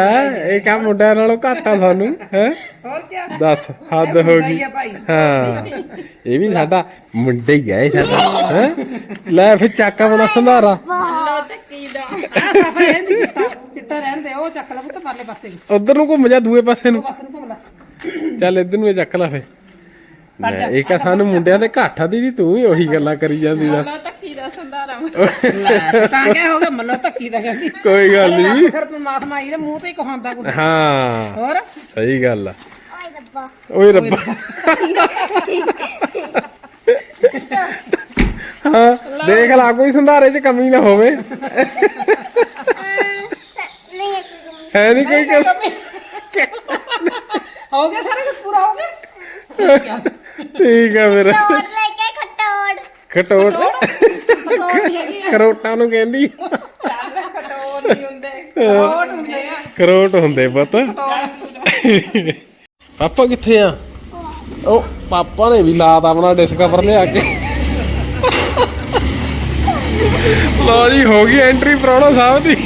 ਇਹ ਕਾ ਮੁੰਡਿਆਂ ਨਾਲੋਂ ਘੱਟ ਆ ਸਾਨੂੰ ਹੈ ਹੋਰ ਕੀ ਦੱਸ ਹੱਦ ਹੋ ਮੁੰਡਾ ਗਈ ਹੀ ਆ ਭਾਈ। ਹਾਂ ਇਹ ਵੀ ਸਾਡਾ ਮੁੰਡਾ ਹੀ ਆ ਇਹ ਸਾਡਾ ਹੈ ਲੈ ਫਿਰ ਚੱਕ ਆਪਣਾ ਸੰਧਾਰਾ ਦਾ ਆਹ ਰਹਿਣ ਦੇ ਚਿੱਟਾ ਚਿੱਟਾ ਰਹਿਣ ਦੇ ਉਹ ਚੱਕ ਲੈ ਪੁੱਤ ਪਰਲੇ ਪਾਸੇ ਨੂੰ। ਉਧਰ ਨੂੰ ਘੁੰਮ ਜਾ ਦੂਏ ਪਾਸੇ ਨੂੰ। ਪਾਸੇ ਨੂੰ ਘੁੰਮ ਲੈ। ਚੱਲ ਇੱਧਰ ਨੂੰ ਇਹ ਚੱਕ ਲੈ ਫੇ ਲੈ ਇਹ ਕਾ ਸਾਨੂੰ ਮੁੰਡਿਆਂ ਦੇ ਘੱਟ ਆ ਦੀਦੀ ਤੂੰ ਵੀ ਉਹੀ ਗੱਲਾਂ ਕਰੀ ਜਾਂਦੀ ਦੱਸ। ਲੋ ਟੱਕੀ ਦਾ ਸੰਧਾਰਾ ਲੈ ਤਾਂ ਕਿਆ ਹੋ ਗਿਆ ਮੱਲੋ ਧੱਕੀ ਦਾ ਕਹਿੰਦੀ। ਕੋਈ ਗੱਲ ਨਹੀਂ। ਫਿਰ ਪਰਮਾਤਮਾ ਆਈ ਦੇ ਮੂੰਹ ਤੇ ਹੀ ਕਹਾਉਂਦਾ ਕੁਛ। ਹਾਂ। ਹੋਰ? ਸਹੀ ਗੱਲ ਆ। ਓਏ ਰੱਬਾ। ਹਾਂ ਦੇਖ ਲਾ ਕੋਈ ਸੰਧਾਰੇ 'ਚ ਕਮੀ ਨਾ ਹੋਵੇ। ਹੈ ਨਹੀਂ ਕੋਈ ਕਮੀ? ਹੋ ਗਿਆ ਸਾਰਾ ਕੁਝ ਪੂਰਾ ਹੋ ਗਿਆ? ਠੀਕ ਆ। ਫਿਰ। ਤੋੜ ਲੈ ਕੇ ਖਟੋੜ। ਹੈਗੀ। ਕਰੋਟਾਂ ਨੂੰ ਕਹਿੰਦੀ। ਨਹੀਂ ਹੁੰਦੇ। ਕਟੋਰ ਹੁੰਦੇ ਆ। ਕਰੋਟ ਹੁੰਦੇ ਪੁੱਤ। ਪਾਪਾ ਕਿੱਥੇ ਆ? ਉਹ ਪਾਪਾ ਨੇ ਵੀ ਲਾਤ ਆਪਣਾ ਡਿਸਕਵਰ ਲਿਆ ਕੇ। ਲੋ ਜੀ ਹੋ ਗਈ ਐਂਟਰੀ ਪ੍ਰਾਹੁਣਾ ਸਾਹਿਬ ਦੀ।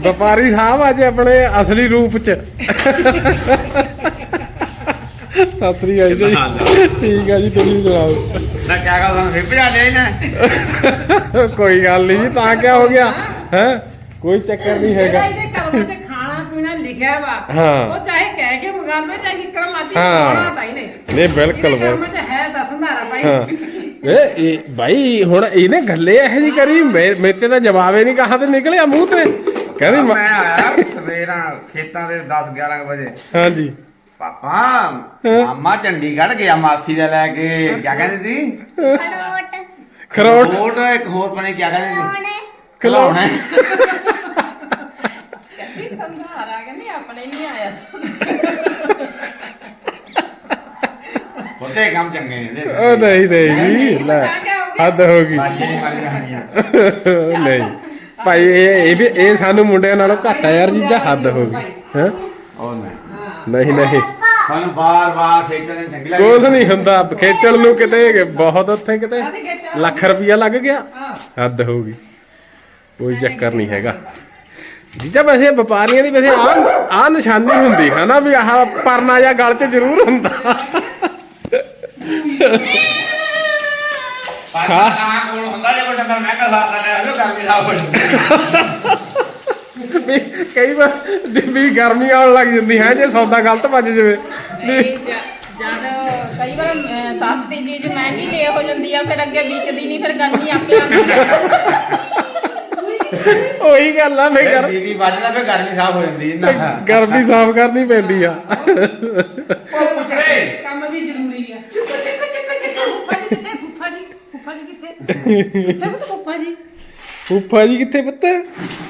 ਵਪਾਰੀ ਸਾਹਿਬ ਅੱਜ ਆਪਣੇ ਅਸਲੀ ਰੂਪ ਚ। ਸਤਿ ਸ੍ਰੀ ਅਕਾਲ ਜੀ। ਠੀਕ ਆ ਜੀ ਤੁਸੀਂ ਸੁਣਾਓ? ਨਾ ਕਿਆ ਕਹਾਂ ਤੁਹਾਨੂੰ ਫਿਰ ਭਜਾ ਲਿਆ ਇਹਨੇ ਕੋਈ ਗੱਲ ਨਹੀਂ ਜੀ ਤਾਂ ਕੀ ਹੋ ਗਿਆ? ਹੈ? ਕੋਈ ਚੱਕਰ ਨਹੀਂ ਹੈਗਾ। ਇਹਦੇ ਕਰਮਾਂ 'ਚ ਖਾਣਾ ਪੀਣਾ ਲਿਖਿਆ ਵਾ ਹਾਂ। ਉਹ ਚਾਹੇ ਕਹਿ ਕੇ ਮੰਗਾ ਲਵੇ ਚਾਹੇ ਜਿੱਕੜਾ ਮਾਜੀ ਹਾਂ। ਖਾਣਾ ਤਾਂ ਹੀ ਨਹੀਂ। ਨਹੀਂ ਬਿਲਕੁਲ ਕਰਮਾਂ 'ਚ ਹੈ ਹਾਂ। ਇਹ ਇਹ ਭਾਈ ਹੁਣ ਇਹਨੇ ਗੱਲੇ ਇਹੋ ਜੀ ਕਰੀ ਮੇ- ਮੇਰੇ ਤੇ ਤਾਂ ਜਵਾਬ ਹੀ ਨਹੀਂ ਕਹਾ ਤੇ ਨਿਕਲਿਆ ਮੂੰਹ ਤੇ। ਕਹਿੰਦੀ ਮ- ਮੈਂ ਆਇਆ ਸਵੇਰਾਂ ਖੇਤਾਂ ਦੇ 10 11 ਵਜੇ। ਹਾਂਜੀ। ਪਾਪਾ ਮਾਮਾ ਚੰਡੀਗੜ੍ਹ ਗਿਆ ਮਾਸੀ ਦਾ ਲੈ ਕੇ। ਕਿਆ ਕਹਿੰਦੇ ਸੀ? ਖੜੋਟ ਖਰੋਟ। ਹੋਰ ਇੱਕ ਹੋਰ ਪਣੇ ਕਿਆ ਕਹਿੰਦੇ ਸੀ। ਕੋਣੇ ਖਿਲਾਉਣਾ ਇਹ ਸੰਧਾਰਾ ਕਹਿੰਦੇ ਆਪਣੇ ਨਹੀਂ ਆਇਆ। ਉਹਦੇ ਕੰਮ ਚੰਗੇ ਨੇ ਇਹਦੇ ਉਹ ਨਹੀਂ ਨਹੀਂ ਜੀ ਲੈ ਹੱਦ ਹੋ ਗਈ। ਨਹੀਂ ਮਾਰੀ ਕਹਾਣੀਆਂ ਨਹੀਂ। ਭਾਈ ਇਹ ਇਹ ਵੀ ਇਹ ਸਾਨੂੰ ਮੁੰਡਿਆਂ ਨਾਲੋਂ ਘੱਟ ਆ ਯਾਰ ਜੀਜਾ ਹੱਦ ਹੋ ਗਈ। ਹੈ? ਉਹ ਨਹੀਂ। ਨਹੀਂ ਨਹੀਂ। ਸਾਨੂੰ ਬਾਰ-ਬਾਰ ਖੇਤਾਂ ਦੇ ਚੰਗੀ ਲੱਗੀ ਕੁਝ ਨਹੀਂ ਹੁੰਦਾ। ਖੇਚਲ ਨੂੰ ਕਿਤੇ ਬਹੁਤ ਉੱਥੇ ਕਿਤੇ। ਲੱਖ ਰੁਪਇਆ ਲੱਗ ਗਿਆ। ਹੱਦ ਹੋ ਗਈ। ਕੋਈ ਚੱਕਰ ਨਹੀਂ ਹੈਗਾ। ਜੀਜਾ ਵੈਸੇ ਵਪਾਰੀਆਂ ਦੀ ਵੈਸੇ ਆ ਆ ਨਿਸ਼ਾਨੀ ਹੁੰਦੀ ਹੈ ਨਾ ਵੀ ਆਹ ਪਰਨਾ ਜਾਂ ਗਲ 'ਚ ਜ਼ਰੂਰ ਹੁੰਦਾ। ਕੋਲ ਹੁੰਦਾ ਜੇ ਮੈਂ ਸਾਥ ਲੈ ਗਰਮੀ ਦਾ ਹੋ ਵੀ ਕਈ ਵਾਰ ਵੀ ਗਰਮੀ ਆਉਣ ਲੱਗ ਜਾਂਦੀ ਹੈ ਜੇ ਸੌਦਾ ਗਲਤ ਵੱਜ ਜਾਵੇ। ਜਦ ਕਈ ਵਾਰ ਅਹ, ਸਸਤੀ ਚੀਜ਼ ਮਹਿੰਗੀ ਲੈ ਹੋ ਜਾਂਦੀ ਆ ਫਿਰ ਅੱਗੇ ਵਿਕਦੀ ਨਹੀਂ ਫਿਰ ਗਰਮੀ ਆਪੇ ਆਉਂਦੀ ਆ। ਉਹੀ ਗੱਲ ਆ ਫੇ ਗਰ ਬੀਬੀ ਵੱਜਦਾ ਫੇ ਗਰਮੀ ਸਾਫ਼ ਹੋ ਜਾਂਦੀ ਹੈ। ਨਾ ਗਰਮੀ ਸਾਫ਼ ਕਰਨੀ ਪੈਂਦੀ ਆ। ਉਹ ਪੁੱਤਰੇ ਕੰਮ ਵੀ ਜ਼ਰੂਰੀ ਆ ਫੁੱਫਾ ਜੀ ਕਿੱਥੇ ਫੁੱਫਾ ਜੀ ਫੁੱਫਾ ਜੀ ਕਿੱਥੇ ਕਿੱਥੇ ਪੁੱਤ ਫੁੱਫਾ ਜੀ? ਫੁੱਫਾ ਜੀ ਕਿੱਥੇ ਪੁੱਤ?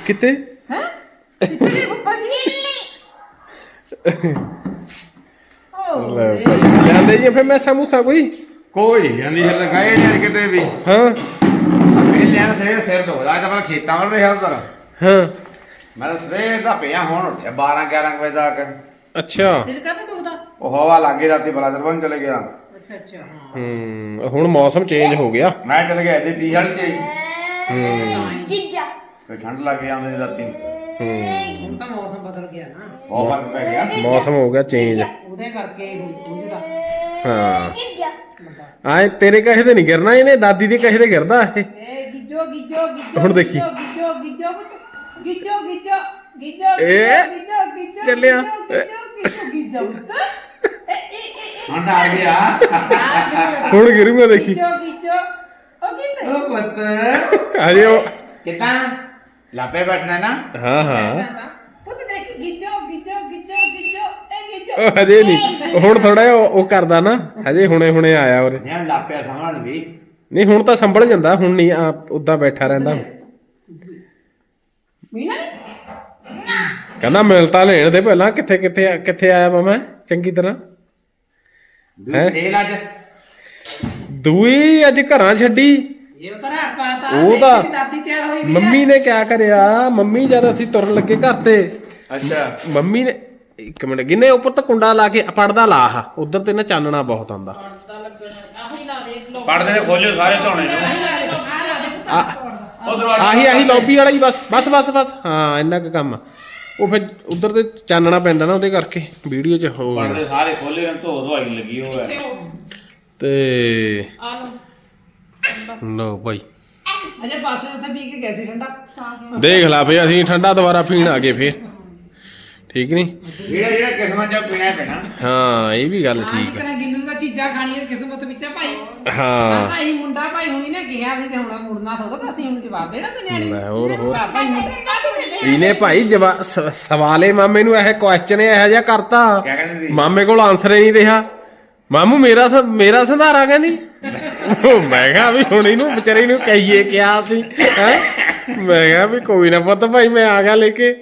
ਕਿੱਥੇ? ਹੈ? ਕਿੱਥੇ ਗਏ ਫੁੱਫਾ ਜੀ? ਓ ਲੈ ਭਾਈ ਜਾਂਦੇ ਜੀ ਫੇ ਮੈਂ ਸਮੂਸਾ ਕੋਈ? ਕੋਈ ਨਹੀਂ ਜਾਂਦੀ ਹਲ ਗਏ ਨਹੀਂ ਕਿਤੇ ਵੀ। ਹਾਂ। ਇਹ ਲੈਣ ਸਿਰ ਸਿਰ ਤੋਂ ਆ ਤਾਂ ਮੈਂ ਖੇਤਾਂ ਵੱਲ ਵੇਖਿਆ ਉਧਰ। ਹਾਂ। ਮੈਂ ਤਾਂ ਸਵੇਰ ਦਾ ਪਿਆ ਹੁਣ ਉੱਠਿਆ 12 11 ਵਜੇ ਤੱਕ। ਅੱਛਾ। ਸਿਰ ਕਾਹਤੇ ਦੁਖਦਾ ਉਹ ਹਵਾ ਲੱਗੇ ਰਾਤੀ ਬਲਾ ਦਰਬਨ ਚਲੇ ਗਿਆ। ਅੱਛਾ ਅੱਛਾ। ਹਾਂ ਹੂੰ ਹੁਣ ਮੌਸਮ ਚੇਂਜ ਹੋ ਗਿਆ। ਮੈਂ ਚਲੇ ਗਿਆ ਇਹਦੀ ਟੀ-ਸ਼ਰਟ ਚ ਹੀ। ਹੂੰ ਗਿੱਜਾ ਫਿਰ ਠੰਡ ਲੱਗ ਜਾਂਦੀ ਸੀ ਰਾਤੀ। ਹੂੰ। ਹੁਣ ਤਾਂ ਮੌਸਮ ਬਦਲ ਗਿਆ ਨਾ। ਬਹੁਤ ਫ਼ਰਕ ਪੈ ਗਿਆ। ਮੌਸਮ ਹੋ ਗਿਆ ਚੇਂਜ ਉਹਦੇ ਕਰਕੇ ਉਹਦਾ ਹਾਂ। ਗਿੱਜਾ ਆਏ ਤੇਰੇ ਕਹੇ ਤੇ ਨਹੀਂ ਗਿਰਨਾ ਇਹਨੇ ਦਾਦੀ ਦੇ ਕਹੇ ਤੇ ਗਿਰਦਾ ਇਹ। ਏ ਗਿੱਜੋ ਗਿੱਜੋ ਗਿੱਜੋ ਹੁਣ ਦੇਖੀ। ਗਿੱਜੋ ਗਿੱਜੋ ਪੁੱਤ। ਗਿੱਜੋ ਗਿੱਜੋ। ਗਿੱਜੋ ਏ, ਗਿੱਜੋ ਗਿੱਜੋ ਚੱਲਿਆ। ਗਿੱਜੋ ਗਿੱਜੋ ਗਿੱਜੋ ਪੁੱਤ। ਏ, ਏ, ਏ, ਏ, ਹੁਣ ਤਾਂ ਆ ਗਿਆ। ਆ ਹੁਣ ਗਿਰੂਗਾ ਦੇਖੀ। ਗਿੱਜੋ ਗਿੱਜੋ। ਉਹ ਕਿੱਥੇ? ਉਹ ਪੁੱਤ। ਹਜੇ ਉਹ ਕਿੱਦਾਂ? ਲਾਪੇ ਬੈਠਣਾ ਨਾ। ਹਾਂ ਹਾਂ। ਪੁੱਤ ਦੇਖੀ ਗਿੱਜੋ ਗਿੱਜੋ ਗਿੱਜੋ ਗਿੱਜੋ ਇਹ ਗਿੱਜੋ। ਉਹ ਹਜੇ ਨਹੀਂ। ਹੁਣ ਥੋੜਾ ਉਹ ਕਰਦਾ ਨਾ। ਹਜੇ ਹੁਣੇ ਹੁਣੇ ਆਇਆ ਲਾਪੇ ਵੀ। ਨਹੀਂ ਹੁਣ ਤਾਂ ਸੰਭਲ ਜਾਂਦਾ। ਹੁਣ ਨਹੀਂ ਆ ਉਦਾਂ ਬੈਠਾ ਰਹਿੰਦਾ। ਮੀਨਾ ਨਹੀਂ ਕਹਿੰਦਾ ਮਿਲ ਤਾਂ ਲੈਣ ਦੇ ਪਹਿਲਾਂ ਕਿੱਥੇ ਕਿੱਥੇ ਕਿੱਥੇ ਆਇਆ ਵਾ ਮੈਂ? ਚੰਗੀ ਤਰ੍ਹਾਂ। ਹੈਂ? ਅੱਜ। ਦੂਈ ਅੱਜ ਘਰਾਂ ਛੱਡੀ। ਇਹ ਉਤਰ ਪਾਤਾ ਉਹ ਤਾਂ- ਮੇਰੀ ਦਾਦੀ ਤਿਆਰ ਹੋਈ ਵੀ ਆ। ਮੰਮੀ ਨੇ ਕਿਆ ਕਰਿਆ? ਮੰਮੀ ਜਦ ਅਸੀਂ ਤੁਰਨ ਲੱਗੇ ਘਰ ਤੇ ਅੱਛਾ। ਮੰਮੀ ਨੇ ਇੱਕ ਮਿੰਟ ਗਿੰਨੇ ਉੱਪਰ ਤਾਂ ਕੁੰਡਾ ਲਾ ਕੇ ਪੜਦਾ ਲਾ ਆ ਉਧਰ ਤੇ ਨਾ ਚਾਨਣਾ ਬਹੁਤ ਆਉਂਦਾ। ਪਰਦਾ ਲੱਗਣਾ ਆਹੀ ਲਾ ਦੇ ਲੋ ਪੜਦੇ ਨੇ ਖੋਲਿਓ ਸਾਰੇ ਧੋਣੇ ਨੂੰ। ਆਹੀ ਲਾ ਦੇ ਬਸ, ਆਹ ਲਾ ਦੇ ਪੁੱਤ, ਆ ਉਹ ਦਰਵਾਜ਼ਾ ਆਹੀ ਆਹੀ ਲੌਬੀ ਵਾਲਾ ਹੀ ਬਸ ਬਸ ਬਸ ਬਸ। ਹਾਂ ਇੰਨਾ ਕੁ ਕੰਮ ਆ। ਉਹ ਫਿਰ ਉਧਰ ਤੇ ਚਾਨਣਾ ਪੈਂਦਾ ਨਾ ਉਹਦੇ ਕਰਕੇ ਵੀਡੀਓ 'ਚ ਹੋ ਪੜਦੇ ਸਾਰੇ ਖੋਲੇ ਨੇ ਧੋ ਧਵਾਈ ਲੱਗੀ ਹੋਇਆ ਤੇ ਆ ਲੋ ਲੋ ਭਾਈ। ਅਜੇ ਪਾਸੇ ਉੱਥੇ ਪੀ ਕੇ ਗਏ ਸੀ ਠੰਡਾ। ਦੇਖ ਲਾ ਫੇ ਅਸੀਂ ਠੰਡਾ ਦੁਬਾਰਾ ਪੀਣ ਆ ਗਏ ਫੇਰ। ਠੀਕ ਨਹੀਂ? ਜਿਹੜਾ ਜਿਹੜਾ ਕਿਸਮਤ ਚ ਪੀਣਾ ਹੀ ਪੈਣਾ। ਹਾਂ ਇਹ ਵੀ ਗੱਲ ਹਾਂ ਠੀਕ ਜਿਕਣਾ ਗਿੰਨੂ ਦਾ ਚੀਜ਼ਾਂ ਖਾਣੀਆਂ ਕਿਸਮਤ ਵਿੱਚ ਆ ਭਾਈ। ਹਾਂ। ਤਾਂ ਇਹ ਮੁੰਡਾ ਭਾਈ ਹੁਣੀ ਨੇ ਕਿਹਾ ਸੀ ਤੇ ਹੁਣ ਮੁੜਨਾ ਥੋੜਾ ਤਾਂ ਅਸੀਂ ਹੁਣ ਜਵਾਬ ਦੇਣਾ ਤੇ ਨਿਆਣੇ। ਲੈ ਹੋਰ ਹੋਰ। ਇਹਨੇ ਭਾਈ ਜਵਾ ਸ- ਸਵਾਲੇ ਮਾਮੇ ਨੂੰ ਇਹ ਕੁਐਸਚਨ ਇਹੋ ਜਿਹਾ ਕਰਤਾ। ਕਿਆ ਕਹਿੰਦੀ ਸੀ? ਮਾਮੇ ਕੋਲ ਆਨਸਰ ਹੀ ਨਹੀਂ ਰਿਹਾ। ਮਾਮੂ ਮੇਰਾ ਸ- ਮੇਰਾ ਸੰਧਾਰਾ ਕਹਿੰਦੀ ਮੈਂ ਕਿਹਾ ਵੀ ਹੁਣ ਇਹਨੂੰ ਵਿਚਾਰੇ ਨੂੰ ਕਹੀਏ ਕਿਹਾ ਸੀ ਹੈ? ਮੈਂ ਕਿਹਾ ਵੀ ਕੋਈ ਨਾ ਪੁੱਤ ਭਾਈ ਮੈਂ ਆ ਗਿਆ ਲੈ ਕੇ।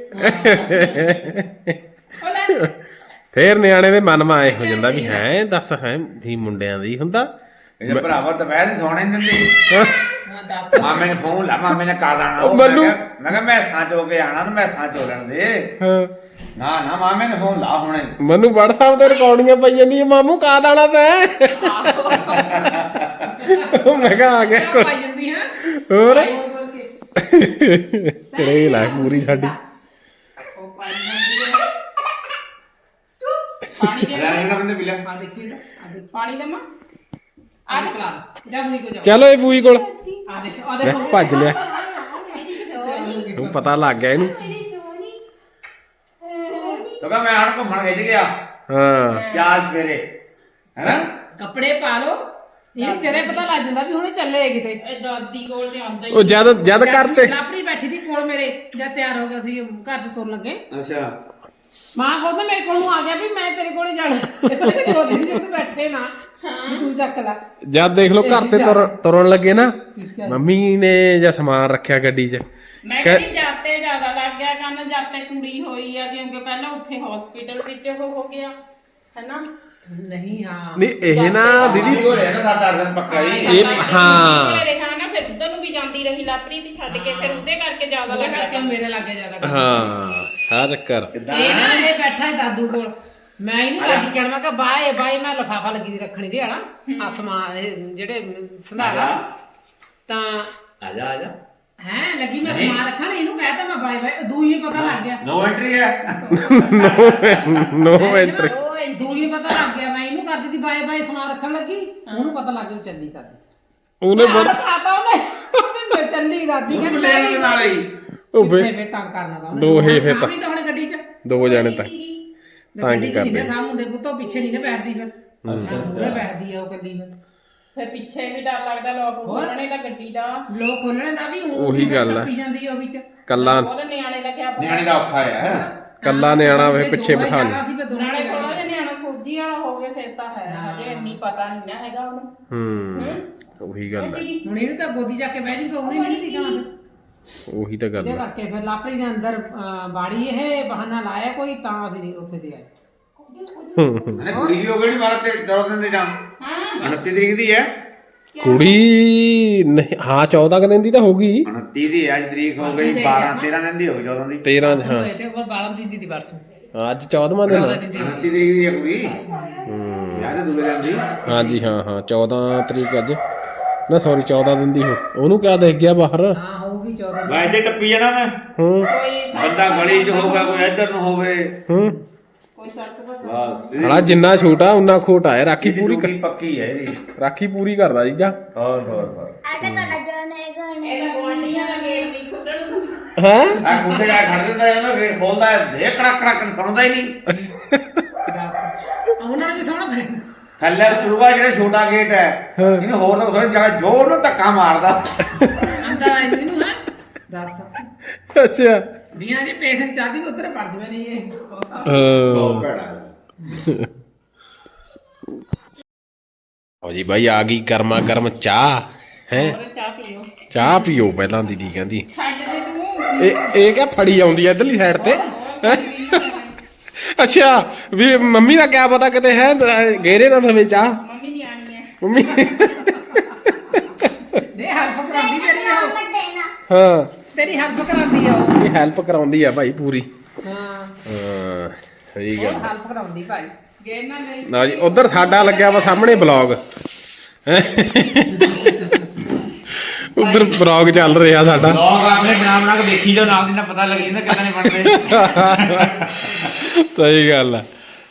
ਫੇਰ ਨਿਆਣੇ ਦੇ ਮਨ ਮਾ ਇਹ ਹੋ ਜਾਂਦਾ ਵੀ ਹੈ ਦੱਸ ਹੈ ਵੀ ਮੁੰਡਿਆਂ ਦੀ ਹੁੰਦਾ। ਇਹ ਭਰਾਵਾ ਦੁਪਹਿਰ ਦੀ ਸੌਣੇ ਨਹੀਂ ਦਿੰਦੀ। ਹਾਂ, ਦੱਸ। ਮਾਮੇ ਨੇ ਫੋਨ ਲਾ ਮਾਮੇ ਨੇ ਕਾ ਦਾਣਾ ਉਹ ਮੈਨੂੰ- ਮੈਂ ਕਿਹਾ- ਮੈਂ ਕਿਹਾ ਮੈਂ ਸਾਂ ਚੋ ਕੇ ਆਣਾ ਤੇ ਮੈਂ ਸਾਂ ਚੋ ਲੈਣ ਦੇ। ਹਾਂ। ਨਾ ਨਾ ਮਾਮੇ ਨੇ ਫੋਨ ਲਾ ਹੁਣੇ। ਮੈਨੂੰ WhatsApp ਤੇ ਰਿਕਾਰਡਿੰਗਾਂ ਪਈ ਜਾਂਦੀਆਂ ਮਾਮੂ ਕਾ ਦਾਣਾ ਤੈਂ? ਮੈਂ ਕਿਹਾ ਆ ਗਿਆ ਕੋਈ। ਪਾਈ ਜਾਂਦੀ ਹੈ? ਹੋਰ? ਬੋਲ ਬੋਲ ਚੜੇ ਲੈ ਪੂਰੀ ਸਾਡੀ। ਉਹ ਪਾਈ ਜਾਂਦੀ ਹੈ। ਪਾਣੀ ਦੇ ਬੰਦੇ ਪੀ ਲੈ ਆ ਦੇਖੀ ਤਾਂ ਆ ਦੇਖ। ਪਾਣੀ ਦੇਵਾਂ ਆ ਦੇਖ ਲਾ। ਜਾ ਬੁਈ ਕੋ ਜਾ। ਚਲੋ ਇਹ ਪੂਈ ਕੋਲ। ਆ ਦੇਖ ਆ ਦੇਖ। ਭੱਜ ਲਿਆ। ਨੂੰ ਪਤਾ ਲੱਗ ਗਿਆ ਇਹਨੂੰ। ਕਹ ਮੈਂ ਹਣ ਘੁੰਮਣ ਗਈ ਗਿਆ। ਹਾਂ। ਚਾਰ ਸਵੇਰੇ। ਹੈਨਾ? ਕੱਪੜੇ ਪਾ ਲਓ। ਇਹ ਵਿਚਾਰੇ ਪਤਾ ਲੱਗ ਜਾਂਦਾ ਵੀ ਹੁਣੇ ਚੱਲੇ ਕਿਤੇ। ਇਹ ਦਾਦੀ ਕੋਲ ਤੇ ਆਉਂਦਾ ਉਹ ਜਦ ਜਦ ਕਰਤੇ। ਲਾਪੜੀ ਬੈਠੀ ਦੀ ਕੋਲ ਮੇਰੇ ਜਦ ਤਿਆਰ ਹੋ ਗਿਆ ਸੀ ਘਰ ਤੇ ਤੁਰਨ ਲੱਗੇ। ਅੱਛਾ। ਮਾਂ ਕੋਲ ਤਾਂ ਮੇਰੇ ਕੋਲ ਨੂੰ ਆ ਗਿਆ ਵੀ ਮੈਂ ਤੇਰੇ ਕੋਲੇ ਜਾਣਾ। ਤੇਰੇ ਕੋਲ ਨਹੀਂ ਜਿੱਥੇ ਬੈਠੇ ਨਾ ਤੂੰ ਚੱਕ ਲੈ। ਜਦ ਦੇਖ ਲਓ ਘਰ ਤੇ ਤੁਰ- ਤੁਰਨ ਲੱਗੇ ਨਾ ਮੰਮੀ ਨੇ ਜਾਂ ਸਮਾਨ ਰੱਖਿਆ ਗੱਡੀ 'ਚ। ਮੈਂ ਕਹਿ- ਕਹਿੰਦੀ ਜਾਤੇ ਜ਼ਿਆਦਾ ਲੱਗ ਗਿਆ ਕੰਨ ਜਾਤੇ ਕੁੜੀ ਹੋਈ ਆ ਕਿਉਂਕਿ ਪਹਿਲਾਂ ਉੱਥੇ ਹਸਪੀਟਲ ਵਿੱਚ ਉਹ ਹੋ ਗਿਆ ਹੈਨਾ? ਨਹੀਂ ਹਾਂ। ਨਹੀਂ ਇਹ ਨਾ ਦੀਦੀ ਹੋ ਰਿਹਾ ਨਾ 7-8 ਦਿਨ ਪੱਕਾ ਹੀ। ਇਹ ਹਾਂ। ਰਿਹਾ ਨਾ ਫਿਰ ਉਧਰ ਨੂੰ ਵੀ ਜਾਂਦੀ ਰਹੀ ਲਾਪਰੀ ਦੀ ਛੱਡ ਕੇ ਫਿਰ ਉਹਦੇ ਕਰਕੇ ਜ਼ਿਆਦਾ ਉਹਦੇ ਲੱਗਾ ਕਰਕੇ ਮੇਰੇ ਲੱਗੇ ਜ਼ਿਆਦਾ ਹਾਂ ਆ ਚੱਕਰ। ਇਹ ਨਾ ਇਹ ਬੈਠਾ ਹੈ ਦਾਦੂ ਕੋਲ। ਮੈਂ ਇਹਨੂੰ ਲੱਗੀ ਕਹਿਣ ਮੈਂ ਕਿਹਾ ਬਾਏ ਬਾਏ ਮੈਂ ਲਫਾਫਾ ਲੱਗੀ ਦੀ ਰੱਖਣੀ ਦੇ ਹਨਾ ਆਸਮਾਨ ਇਹ ਜਿਹੜੇ ਸੰਧਾਰਾ ਤਾਂ ਆ ਜਾ ਆ ਜਾ। ਹੈ ਲੱਗੀ ਮੈਂ ਸਮਾਨ ਰੱਖਣ ਇਹਨੂੰ ਕਹਿਤਾ ਮੈਂ ਬਾਏ ਬਾਏ ਦੂਈ ਨੂੰ ਪਤਾ ਲੱਗ ਗਿਆ। ਨੋ ਐਂਟਰੀ ਹੈ। ਨੋ ਐਂਟਰੀ ਉਹ ਦੂਈ ਨੂੰ ਪਤਾ ਲੱਗ ਗਿਆ ਮੈਂ ਇਹਨੂੰ ਕਰਦੀ ਸੀ ਬਾਏ ਬਾਏ ਸਮਾਨ ਰੱਖਣ ਲੱਗੀ ਉਹਨੂੰ ਪਤਾ ਲੱਗ ਗਿਆ ਵੀ ਚੱਲੀ ਦਾਦੀ ਉਹਨੇ ਮੈਂ ਬੜ ਖਾਤਾ ਉਹਨੇ ਵੀ ਮੈਂ ਚੱਲੀ ਦਾਦੀ ਉਹ ਕਹਿੰਦੀ ਲੈ ਦੇ ਨਾਲ ਹੀ। ਉਹ ਕਿੱਥੇ ਫੇ ਫੇ ਤੰਗ ਕਰਨਾ ਦਾ ਦੋਹੇ ਫਿਰ ਤਾਂ। ਤਾਂ ਹੁਣ ਗੱਡੀ 'ਚ। ਦੋ ਜਾਣੇ ਤਾਂ। ਤੰਗ ਕਰਦੇ। ਸਾਹਮਣੇ ਪੁੱਤੋਂ ਪਿੱਛੇ ਨਹੀਂ ਨਾ ਬੈਠਦੀ ਫਿਰ। ਅੱਛਾ ਬੈਠਦੀ ਆ ਉਹ ਕੱਲੀ ਫਿਰ। ਫਿਰ ਪਿੱਛੇ ਵੀ ਡਰ ਲੱਗਦਾ ਲੋਕ ਖੋਲਣੇ ਦਾ ਗੱਡੀ ਦਾ। ਲੋਕ ਖੋਲਣੇ ਦਾ ਵੀ ਉਹ ਗੱਲ ਆ। ਟੱਪੀ ਜਾਂਦੀ ਆ ਉਹ ਵਿੱਚ। ਕੱਲਾ ਉਹਦੇ ਨਿਆਣੇ ਲੱਗਿਆ ਨਿਆਣੇ ਦਾ ਔਖਾ ਹੈ। ਕੱਲਾ ਨਿਆਣਾ ਵੇ ਪਿੱਛੇ ਬਿਠਾ ਲਈ ਨਾਲੇ। ਥੋੜਾ ਜਿਹਾ ਨਿਆਣਾ ਸੋਝੀ ਵਾਲਾ ਹੋਵੇ ਫਿਰ ਤਾਂ ਹੈ। ਹਜੇ ਇੰਨੀ ਪਤਾ ਨਹੀਂ ਨਾ ਹੈਗਾ ਉਹਨੂੰ। ਹੂੰ ਉਹੀ ਗੱਲ ਹੈ ਹੁਣ ਇਹਨੂੰ ਤਾਂ ਗੋਦੀ ਜਾ ਕੇ ਬਹਿ ਜੂਗਾ ਉਹਨੇ ਵੀ ਨਹੀਂ ਜਾਣਾ ਉਹੀ ਤਾਂ ਗੱਲ ਇਹਦੇ ਹੈ ਕਰਕੇ ਫਿਰ ਲਾਪੜੀ ਦੇ ਅੰਦਰ ਅਹ, ਬਾੜੀ ਇਹ ਬਹਾਨਾ ਲਾਇਆ ਕੋਈ ਤਾਂ ਅਸੀਂ ਨਹੀਂ ਉੱਥੇ ਤੇ ਆਏ। ਅਰੇ ਕੁੜੀ ਵੀ ਹੋ ਗਈ ਮਾਰਾ ਤੇ ਦੋ ਦਿਨ ਦੇ ਜਾਂ 29 ਤਰੀਕ ਦੀ ਹੈ ਕੁੜੀ ਨਹੀਂ ਹਾਂ 14 ਕੁ ਦਿਨ ਦੀ ਤਾਂ ਹੋ ਗਈ। 29 ਦੀ ਹੈ, ਅੱਜ ਤਰੀਕ ਹੋ ਗਈ 12 13 ਦਿਨ ਦੀ ਹੋ ਗਈ 14 ਦੀ। 13 ਚ ਹਾਂ। ਤੇ ਕੋਲ ਬਾਲਮ ਦੀ ਦੀ ਵਰਸੋਂ ਅੱਜ 14ਵਾਂ ਦਿਨ। ਆ 29 ਤਰੀਕ ਦੀ ਹੈ ਕੁੜੀ। ਹੂੰ। ਯਾਦ ਹੈ ਦੂਏ ਦਿਨ ਦੀ? ਹਾਂਜੀ ਹਾਂ ਹਾਂ 14 ਤਰੀਕ ਅੱਜ। ਨਾ ਸੌਰੀ 14 ਦਿਨ ਦੀ ਹੋ ਉਹਨੂੰ ਕਿਆ ਦੇਖ ਗਿਆ ਬਾਹਰ? ਹਾਂ ਹੋਊਗੀ 14 ਮੈਂ ਇੱਥੇ ਟੱਪੀ ਜਾਣਾ ਮੈਂ। ਹੂੰ। ਕੋਈ ਬੰਦਾ ਗਲੀ 'ਚ ਹੋਊਗਾ ਕੋਈ ਇੱਧਰ ਨੂੰ ਹੋਵੇ। ਹੂੰ। ਕੋਈ ਬਸ। ਸਾਲਾ ਜਿੰਨਾ ਛੋਟਾ ਉਨਾ ਖੋਟਾ ਹੈ। ਰਾਖੀ ਇਹਦੀ ਪੂਰੀ ਡਿਊਟੀ ਪੱਕੀ ਹੈ ਇਹਦੀ। ਰਾਖੀ ਪੂਰੀ ਕਰਦਾ ਜੀਜਾ ਹੋਰ ਹੋਰ ਹੋਰ। ਆਟਾ ਤੁਹਾਡਾ ਜਨ ਹੈ ਗਾਣੇ ਇਹਦਾ ਗੁਆਂਢੀਆਂ ਦਾ ਗੇਟ ਨਹੀਂ ਖੁੱਲਣ ਨੂੰ ਹੈ? ਆ ਕੁੱਤੇ ਜਾ ਖੜ ਦਿੰਦਾ ਹੈ ਨਾ ਗੇਟ ਖੋਲਦਾ ਹੈ। ਦੇ ਕੜਕ ਕੜਕ ਸੁਣਦਾ ਹੀ ਨਹੀਂ। ਦੱਸ। ਉਹਨਾਂ ਨੂੰ ਵੀ ਸੋਹਣਾ ਪੈਂਦਾ। ਥੱਲੇ ਤੁਰਵਾ ਜਿਹੜਾ ਛੋਟਾ ਗੇਟ ਹੈ। ਹਾਂ। ਇਹਨੂੰ ਹੋਰ ਤਾਂ ਥੋੜਾ ਜਗ੍ਹਾ ਜੋਰ ਨੂੰ ਧੱਕਾ ਮਾਰਦਾ। ਅੰਦਰ ਆਈ ਨੂੰ ਇਹਨੂੰ ਹੈ? ਦੱਸ। ਅੱਛਾ। ਵੀਆਂ ਜੇ ਪੇਸ਼ੈਂਟ ਚਾਹਦੀ ਵੀ ਉੱਧਰ ਪੜ ਜਵੇ ਨਹੀਂ ਇਹ। ਬਹੁਤ ਹਾਂ ਭੈੜਾ ਹੋ। ਜੀ ਬਾਈ ਆ ਗਈ ਗਰਮਾ ਗਰਮ ਚਾਹ ਹੈ? ਚਾਹ ਪੀਓ। ਚਾਹ ਪੀਓ ਪਹਿਲਾਂ ਦੀਦੀ ਕਹਿੰਦੀ ਛੱਡ ਦੇ ਤੂੰ। ਇਹ ਇਹ ਕਿਆ ਫੜੀ ਆਉਂਦੀ ਐ ਇਧਰਲੀ ਸਾਈਡ ਤੇ? ਅੱਛਾ ਵੀ ਮੰਮੀ ਦਾ ਕਿਆ ਪਤਾ ਕਿਤੇ ਹੈ ਗੇਰੇ ਨਾ ਦਵੇ ਚਾਹ? ਮੰਮੀ ਨਹੀਂ ਆਣੀ ਹੈ। ਮੰਮੀ ਦੇ ਹੈਲਪ ਕਰਾਉਂਦੀ ਤੇਰੀ ਉਹ। ਹਾਂ। ਤੇਰੀ ਹੈਲਪ ਕਰਾਉਂਦੀ ਆ ਉਹ। ਇਹ ਹੈਲਪ ਕਰਾਉਂਦੀ ਆ ਭਾਈ ਪੂਰੀ। ਹਾਂ। ਹਾਂ ਸਹੀ ਗੱਲ ਆ। ਹੈਲਪ ਕਰਾਉਂਦੀ ਭਾਈ। ਗੇਰ ਨਾ ਲਈ ਨਾ ਜੀ ਉਧਰ ਸਾਡਾ ਲੱਗਿਆ ਵਾ ਸਾਹਮਣੇ ਬਲੌਗ। ਉਧਰ ਬਲੌਗ ਚੱਲ ਰਿਹਾ ਸਾਡਾ। ਲੋਕ ਆਪਣੇ ਬਣਾ ਬਣਾ ਕੇ ਦੇਖੀ ਜਾਓ ਨਾਲ ਦੀ ਨਾਲ ਪਤਾ ਲੱਗ ਜਾਂਦਾ ਕਿੱਦਾਂ ਨਹੀਂ ਬਣਦੇ ਸਹੀ ਗੱਲ ਆ।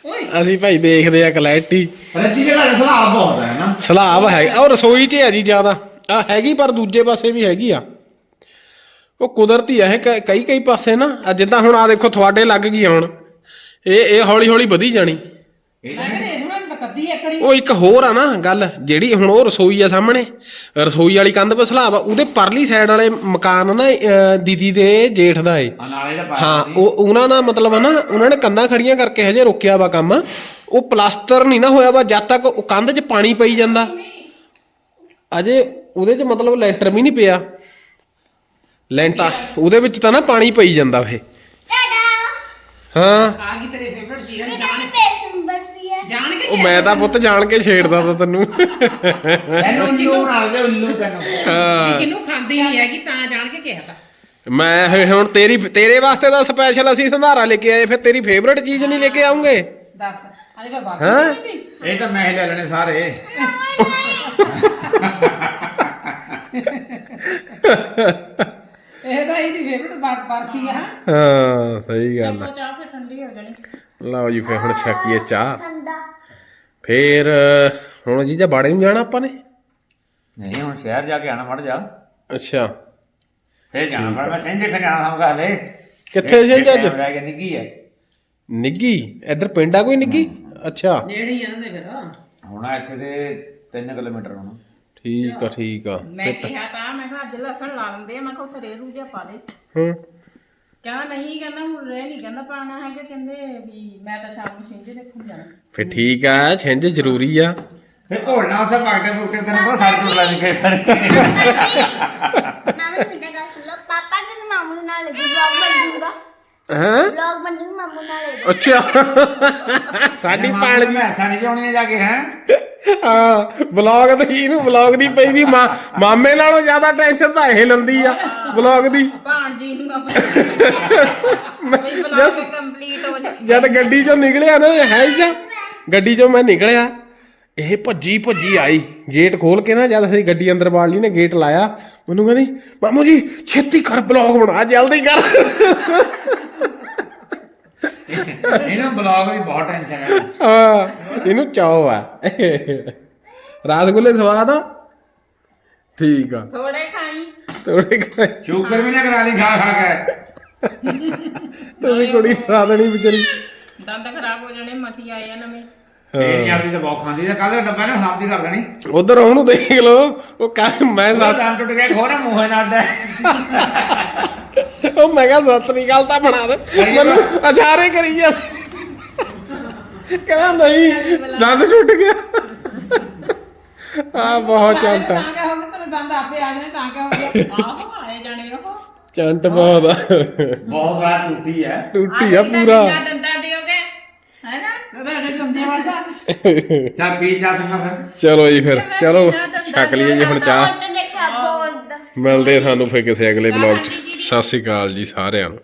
ਓਏ। ਅਸੀਂ ਭਾਈ ਦੇਖਦੇ ਆ ਕਲੈਰਿਟੀ ਰੱਜੀ ਦੇ ਘਰ ਸਲਾਹ ਬਹੁਤ ਹੈ ਨਾ। ਸਲਾਬ ਹੈ ਉਹ ਰਸੋਈ 'ਚ ਹੈ ਜੀ ਜ਼ਿਆਦਾ। ਆ ਹੈਗੀ ਪਰ ਦੂਜੇ ਪਾਸੇ ਵੀ ਹੈਗੀ ਆ। ਉਹ ਕੁਦਰਤੀ ਆ ਇਹ ਕਈ ਕਈ ਪਾਸੇ ਨਾ ਆ ਜਿੱਦਾਂ ਹੁਣ ਆ ਦੇਖੋ ਤੁਹਾਡੇ ਲੱਗ ਗਈ ਹੁਣ। ਇਹ ਇਹ ਹੌਲੀ ਹੌਲੀ ਵਧੀ ਜਾਣੀ। ਮੈਂ ਕਹਿੰਦਾ ਇਸ ਨਾਲ ਤਾਂ ਕੱਦੀ ਇੱਕ ਵਾਰੀ। ਉਹ ਇੱਕ ਹੋਰ ਆ ਨਾ ਗੱਲ ਜਿਹੜੀ ਹੁਣ ਉਹ ਰਸੋਈ ਆ ਸਾਹਮਣੇ ਰਸੋਈ ਵਾਲੀ ਕੰਧ 'ਤੇ ਸਲਾਬ ਆ ਉਹਦੇ ਪਰਲੀ ਸਾਈਡ ਵਾਲੇ ਮਕਾਨ ਨਾ ਅਹ, ਦੀਦੀ ਦੇ ਜੇਠ ਦਾ ਏ ਆ ਨਾਲੇ ਦਾ ਪਾਇਆ ਹਾਂ ਉਹ ਉਹਨਾਂ ਦਾ ਮਤਲਬ ਹੈ ਨਾ ਉਹਨਾਂ ਨੇ ਕੰਧਾਂ ਖੜੀਆਂ ਕਰਕੇ ਹਜੇ ਰੋਕਿਆ ਵਾ ਕੰਮ। ਉਹ ਪਲਾਸਟਰ ਨਹੀਂ ਨਾ ਹੋਇਆ ਵਾ ਜਦ ਤੱਕ ਉਹ ਕੰਧ 'ਚ ਪਾਣੀ ਪਈ ਜਾਂਦਾ। ਅਜੇ ਉਹਦੇ 'ਚ ਮਤਲਬ ਲੈਂਟਰ ਵੀ ਨਹੀਂ ਪਿਆ। ਲੈਂਟਾ। ਉਹਦੇ ਵਿੱਚ ਤਾਂ ਨਾ ਪਾਣੀ ਪਈ ਜਾਂਦਾ ਵੇ। ਹਾਂ। ਆ ਗਈ ਤੇਰੇ ਫੇਵਰਟ ਚੀਜ਼ ਜਾਣ ਕੇ। ਉਹ ਮੈਂ ਤਾਂ ਪੁੱਤ ਜਾਣ ਕੇ ਛੇੜਦਾ ਤਾ ਤੈਨੂੰ। ਇਹਨੂੰ ਉੱਲੂ ਬਣਾ ਦੇ ਉੱਲੂ ਤੈਨੂੰ। ਹਾਂ। ਕਿਨੂੰ ਖਾਂਦੀ ਨਹੀਂ ਹੈਗੀ ਤਾਂ ਜਾਣ ਕੇ ਕਿਹਾ ਤਾਂ। ਮੈਂ ਇਹ ਹੁਣ ਤੇਰੀ ਤੇਰੇ ਵਾਸਤੇ ਤਾਂ ਸਪੈਸ਼ਲ ਅਸੀਂ ਸੰਧਾਰਾ ਲੈ ਕੇ ਆਏ ਫਿਰ ਤੇਰੀ ਫੇਵਰਟ ਚੀਜ਼ ਨਹੀਂ ਲੈ ਕੇ ਆਉਂਗੇ? ਦੱਸ ਅਰੇ ਬਾਬਾ ਹੈਂ? ਇਹ ਤਾਂ ਮੈਂ ਹੀ ਲੈ ਲੈਣੇ ਸਾਰੇ। ਇਹ ਤਾਂ ਇਹਦੀ ਫੇਵਰਟ ਬਰਫੀ ਆ। ਹਾਂ ਸਹੀ ਗੱਲ ਚੱਲੋ ਚਾਹ ਫਿਰ ਠੰਡੀ ਹੋ ਜਾਣੀ। ਲਓ ਜੀ ਫਿਰ ਹੁਣ ਛਕੀਏ ਚਾਹ। ਠੰਡਾ। ਫੇਰ ਹੁਣ ਜੀਜਾ ਬਾੜੇ ਨੂੰ ਜਾਣਾ ਆਪਾਂ ਨੇ? ਨਹੀਂ ਹੁਣ ਸ਼ਹਿਰ ਜਾ ਕੇ ਆਣਾ ਮੜ ਜਾ। ਅੱਛਾ। ਫੇਰ ਜਾਣਾ ਪਰ ਮੈਂ ਕਹਿੰਦੇ ਫਿਰ ਜਾਣਾ ਹੋਊਗਾ ਹਲੇ। ਕਿੱਥੇ ਸੀ ਅੱਜ? ਰਹਿ ਗਿਆ ਨਿੱਗੀ ਹੈ ਨਿੱਗੀ ਇੱਧਰ ਪਿੰਡ ਆ ਕੋਈ ਨਿੱਗੀ ਅੱਛਾ। ਨੇੜੇ ਹੀ ਜਾਂਦੇ ਫਿਰ। ਹੁਣ ਇੱਥੇ ਦੇ 3 ਕਿਲੋਮੀਟਰ ਹੋਣਾ। ਠੀਕ ਆ ਠੀਕ ਆ। ਮੈਂ ਕਿਹਾ ਤਾਂ ਮੈਂ ਕਿਹਾ ਅੱਜ ਲਸਣ ਲਾ ਲੈਂਦੇ ਆ ਮੈਂ ਕਿਹਾ ਉੱਥੇ ਰੇਰੂ ਜਿਹਾ ਪਾ ਦੇ। ਹੂੰ। ਕਹਿੰਦਾ ਨਹੀਂ ਕਹਿੰਦਾ ਹੁਣ ਰਹਿ ਨਹੀਂ ਕਹਿੰਦਾ ਪਾਣਾ ਹੈਗਾ ਕਹਿੰਦੇ ਵੀ ਮੈਂ ਤਾਂ ਸ਼ਾਮ ਨੂੰ ਸਿੰਜੇ ਦੇਖਣ ਜਾਣਾ। ਫੇ ਠੀਕ ਆ ਛਿੰਝ ਜ਼ਰੂਰੀ ਆ। ਫੇਰ ਘੋਲਣਾ ਉੱਥੇ ਪੱਕਦੇ ਪੁੱਕਦੇ ਤੈਨੂੰ ਪਤਾ ਸਾਰੇ ਟੁੱਟ ਲੈਣ ਕੇ ਮਾਮੂ ਪਿੱਟਾ ਸੁਣ ਲਓ ਪਾਪਾ ਕਿਸ ਮਾਮੂ ਨਾਲ ਲੈ ਵਲੌਗ ਬਣ ਜੂਗਾ? ਹਾਂ? ਵਲੌਗ ਬਣ ਜੂਗਾ ਮਾਮੂ ਨਾਲ ਅੱਛਾ। ਸਾਡੀ ਭੈਣ ਦੀ ਐਸਾ ਨਹੀਂ ਚਾਉਣੀ ਜਾ ਕੇ ਹੈ? ਹਾਂ ਬਲੌਗ ਦੀ ਇਹਨੂੰ ਬਲੌਗ ਦੀ ਪਈ ਵੀ ਮਾਂ- ਮਾਮੇ ਨਾਲੋਂ ਜ਼ਿਆਦਾ ਟੈਨਸ਼ਨ ਤਾਂ ਇਹ ਲੰਦੀ ਆ ਬਲੌਗ ਦੀ। ਭਾਣ ਜੀ ਨੂੰ ਬਲੌਗ ਕੰਪਲੀਟ ਹੋ ਜਾ ਜਦ ਗੱਡੀ ਚੋਂ ਨਿਕਲਿਆ ਨਾ ਹੈ ਹੀ ਜਾ ਗੱਡੀ ਚੋਂ ਮੈਂ ਨਿਕਲਿਆ ਇਹ ਭੱਜੀ ਭੱਜੀ ਆਈ। ਗੇਟ ਖੋਲ ਕੇ ਨਾ ਜਦ ਅਸੀਂ ਗੱਡੀ ਅੰਦਰ ਵਾੜ ਲਈ ਨੇ ਗੇਟ ਲਾਇਆ ਮੈਨੂੰ ਕਹਿੰਦੀ ਮਾਮੂ ਜੀ ਛੇਤੀ ਕਰ ਬਲੌਗ ਬਣਾ ਜਲਦੀ ਕਰ। ਇਹਨਾਂ ਬਲੌਗ ਦੀ ਬਹੁਤ ਟੈਨਸ਼ਨ ਹੈ। ਹਾਂ ਇਹਨੂੰ ਚਾਅ ਆ। ਰਾਸਗੁੱਲੇ ਸਵਾਦ ਆ? ਠੀਕ ਆ। ਥੋੜੇ ਖਾਈ। ਥੋੜੇ ਖਾਏ। ਸ਼ੂਗਰ ਵੀ ਨਾ ਕਰਾ ਲਈ ਖਾ ਖਾ ਕੇ। ਤੂੰ ਕੁੜੀ ਫੜਾ ਦੇਣੀ ਵਿਚਾਰੀ। ਦੰਦ ਖਰਾਬ ਹੋ ਜਾਣੇ ਮਸੀ ਆਏ ਆ ਨਵੇਂ। ਇਹ ਯਾਰ ਦੀ ਤਾਂ ਬਹੁਤ ਖਾਂਦੀ ਹੈ ਕੱਲ ਦਾ ਡੱਬਾ ਨਾ ਸਾਫ਼ ਦੀ ਕਰ ਦੇਣੀ ਉਧਰ ਉਹਨੂੰ ਦੇਖ ਲੋ ਉਹ ਕਹ ਮੈਂ ਉਹਦਾ ਸੱਤ ਦਮ ਟੁੱਟ ਗਿਆ ਖੋਣਾ ਮੂੰਹ ਨਾਲ ਦਾ ਉਹ ਮੈਂ ਕਿਹਾ ਸਤਿ ਸ੍ਰੀ ਅਕਾਲ ਤਾਂ ਬਣਾ ਦੇ। ਮੈਨੂੰ ਅਚਾਰੇ ਕਰੀ ਜਾ। ਕਹਿੰਦਾ ਨਹੀਂ ਦੰਦ ਟੁੱਟ ਗਿਆ। ਆ ਬਹੁਤ ਚੰਟ ਆ। ਤਾਂ ਕਿਆ ਹੋ ਗਿਆ ਤੇਰੇ ਦੰਦ ਆਪੇ ਆ ਜਾਣੇ ਤਾਂ ਕਿਆ ਹੋ ਗਿਆ ਆਹੋ ਆਏ ਜਾਣੇ ਉਹ। ਚੰਟ ਬਹੁਤ ਆ। ਬਹੁਤ ਸਾਰਾ ਟੁੱਟੀ ਹੈ ਟੁੱਟੀ ਆ ਪੂਰਾ। ਡੰਡਾ ਦਿਓਗੇ ਹੈ ਨਾ ਰੜੇ ਜੰਦੇ ਵਰਗਾ ਚੱਲ ਪੀ ਜਾ ਫਿਰ ਚਲੋ ਜੀ ਫਿਰ ਚਲੋ ਛਕ ਲਈਏ ਜੀ ਹੁਣ ਚਾਹ। ਮਿਲਦੇ ਆ ਤੁਹਾਨੂੰ ਫਿਰ ਕਿਸੇ ਅਗਲੇ ਵਲੌਗ 'ਚ। ਸਤਿ ਸ੍ਰੀ ਅਕਾਲ ਜੀ ਸਾਰਿਆਂ ਨੂੰ।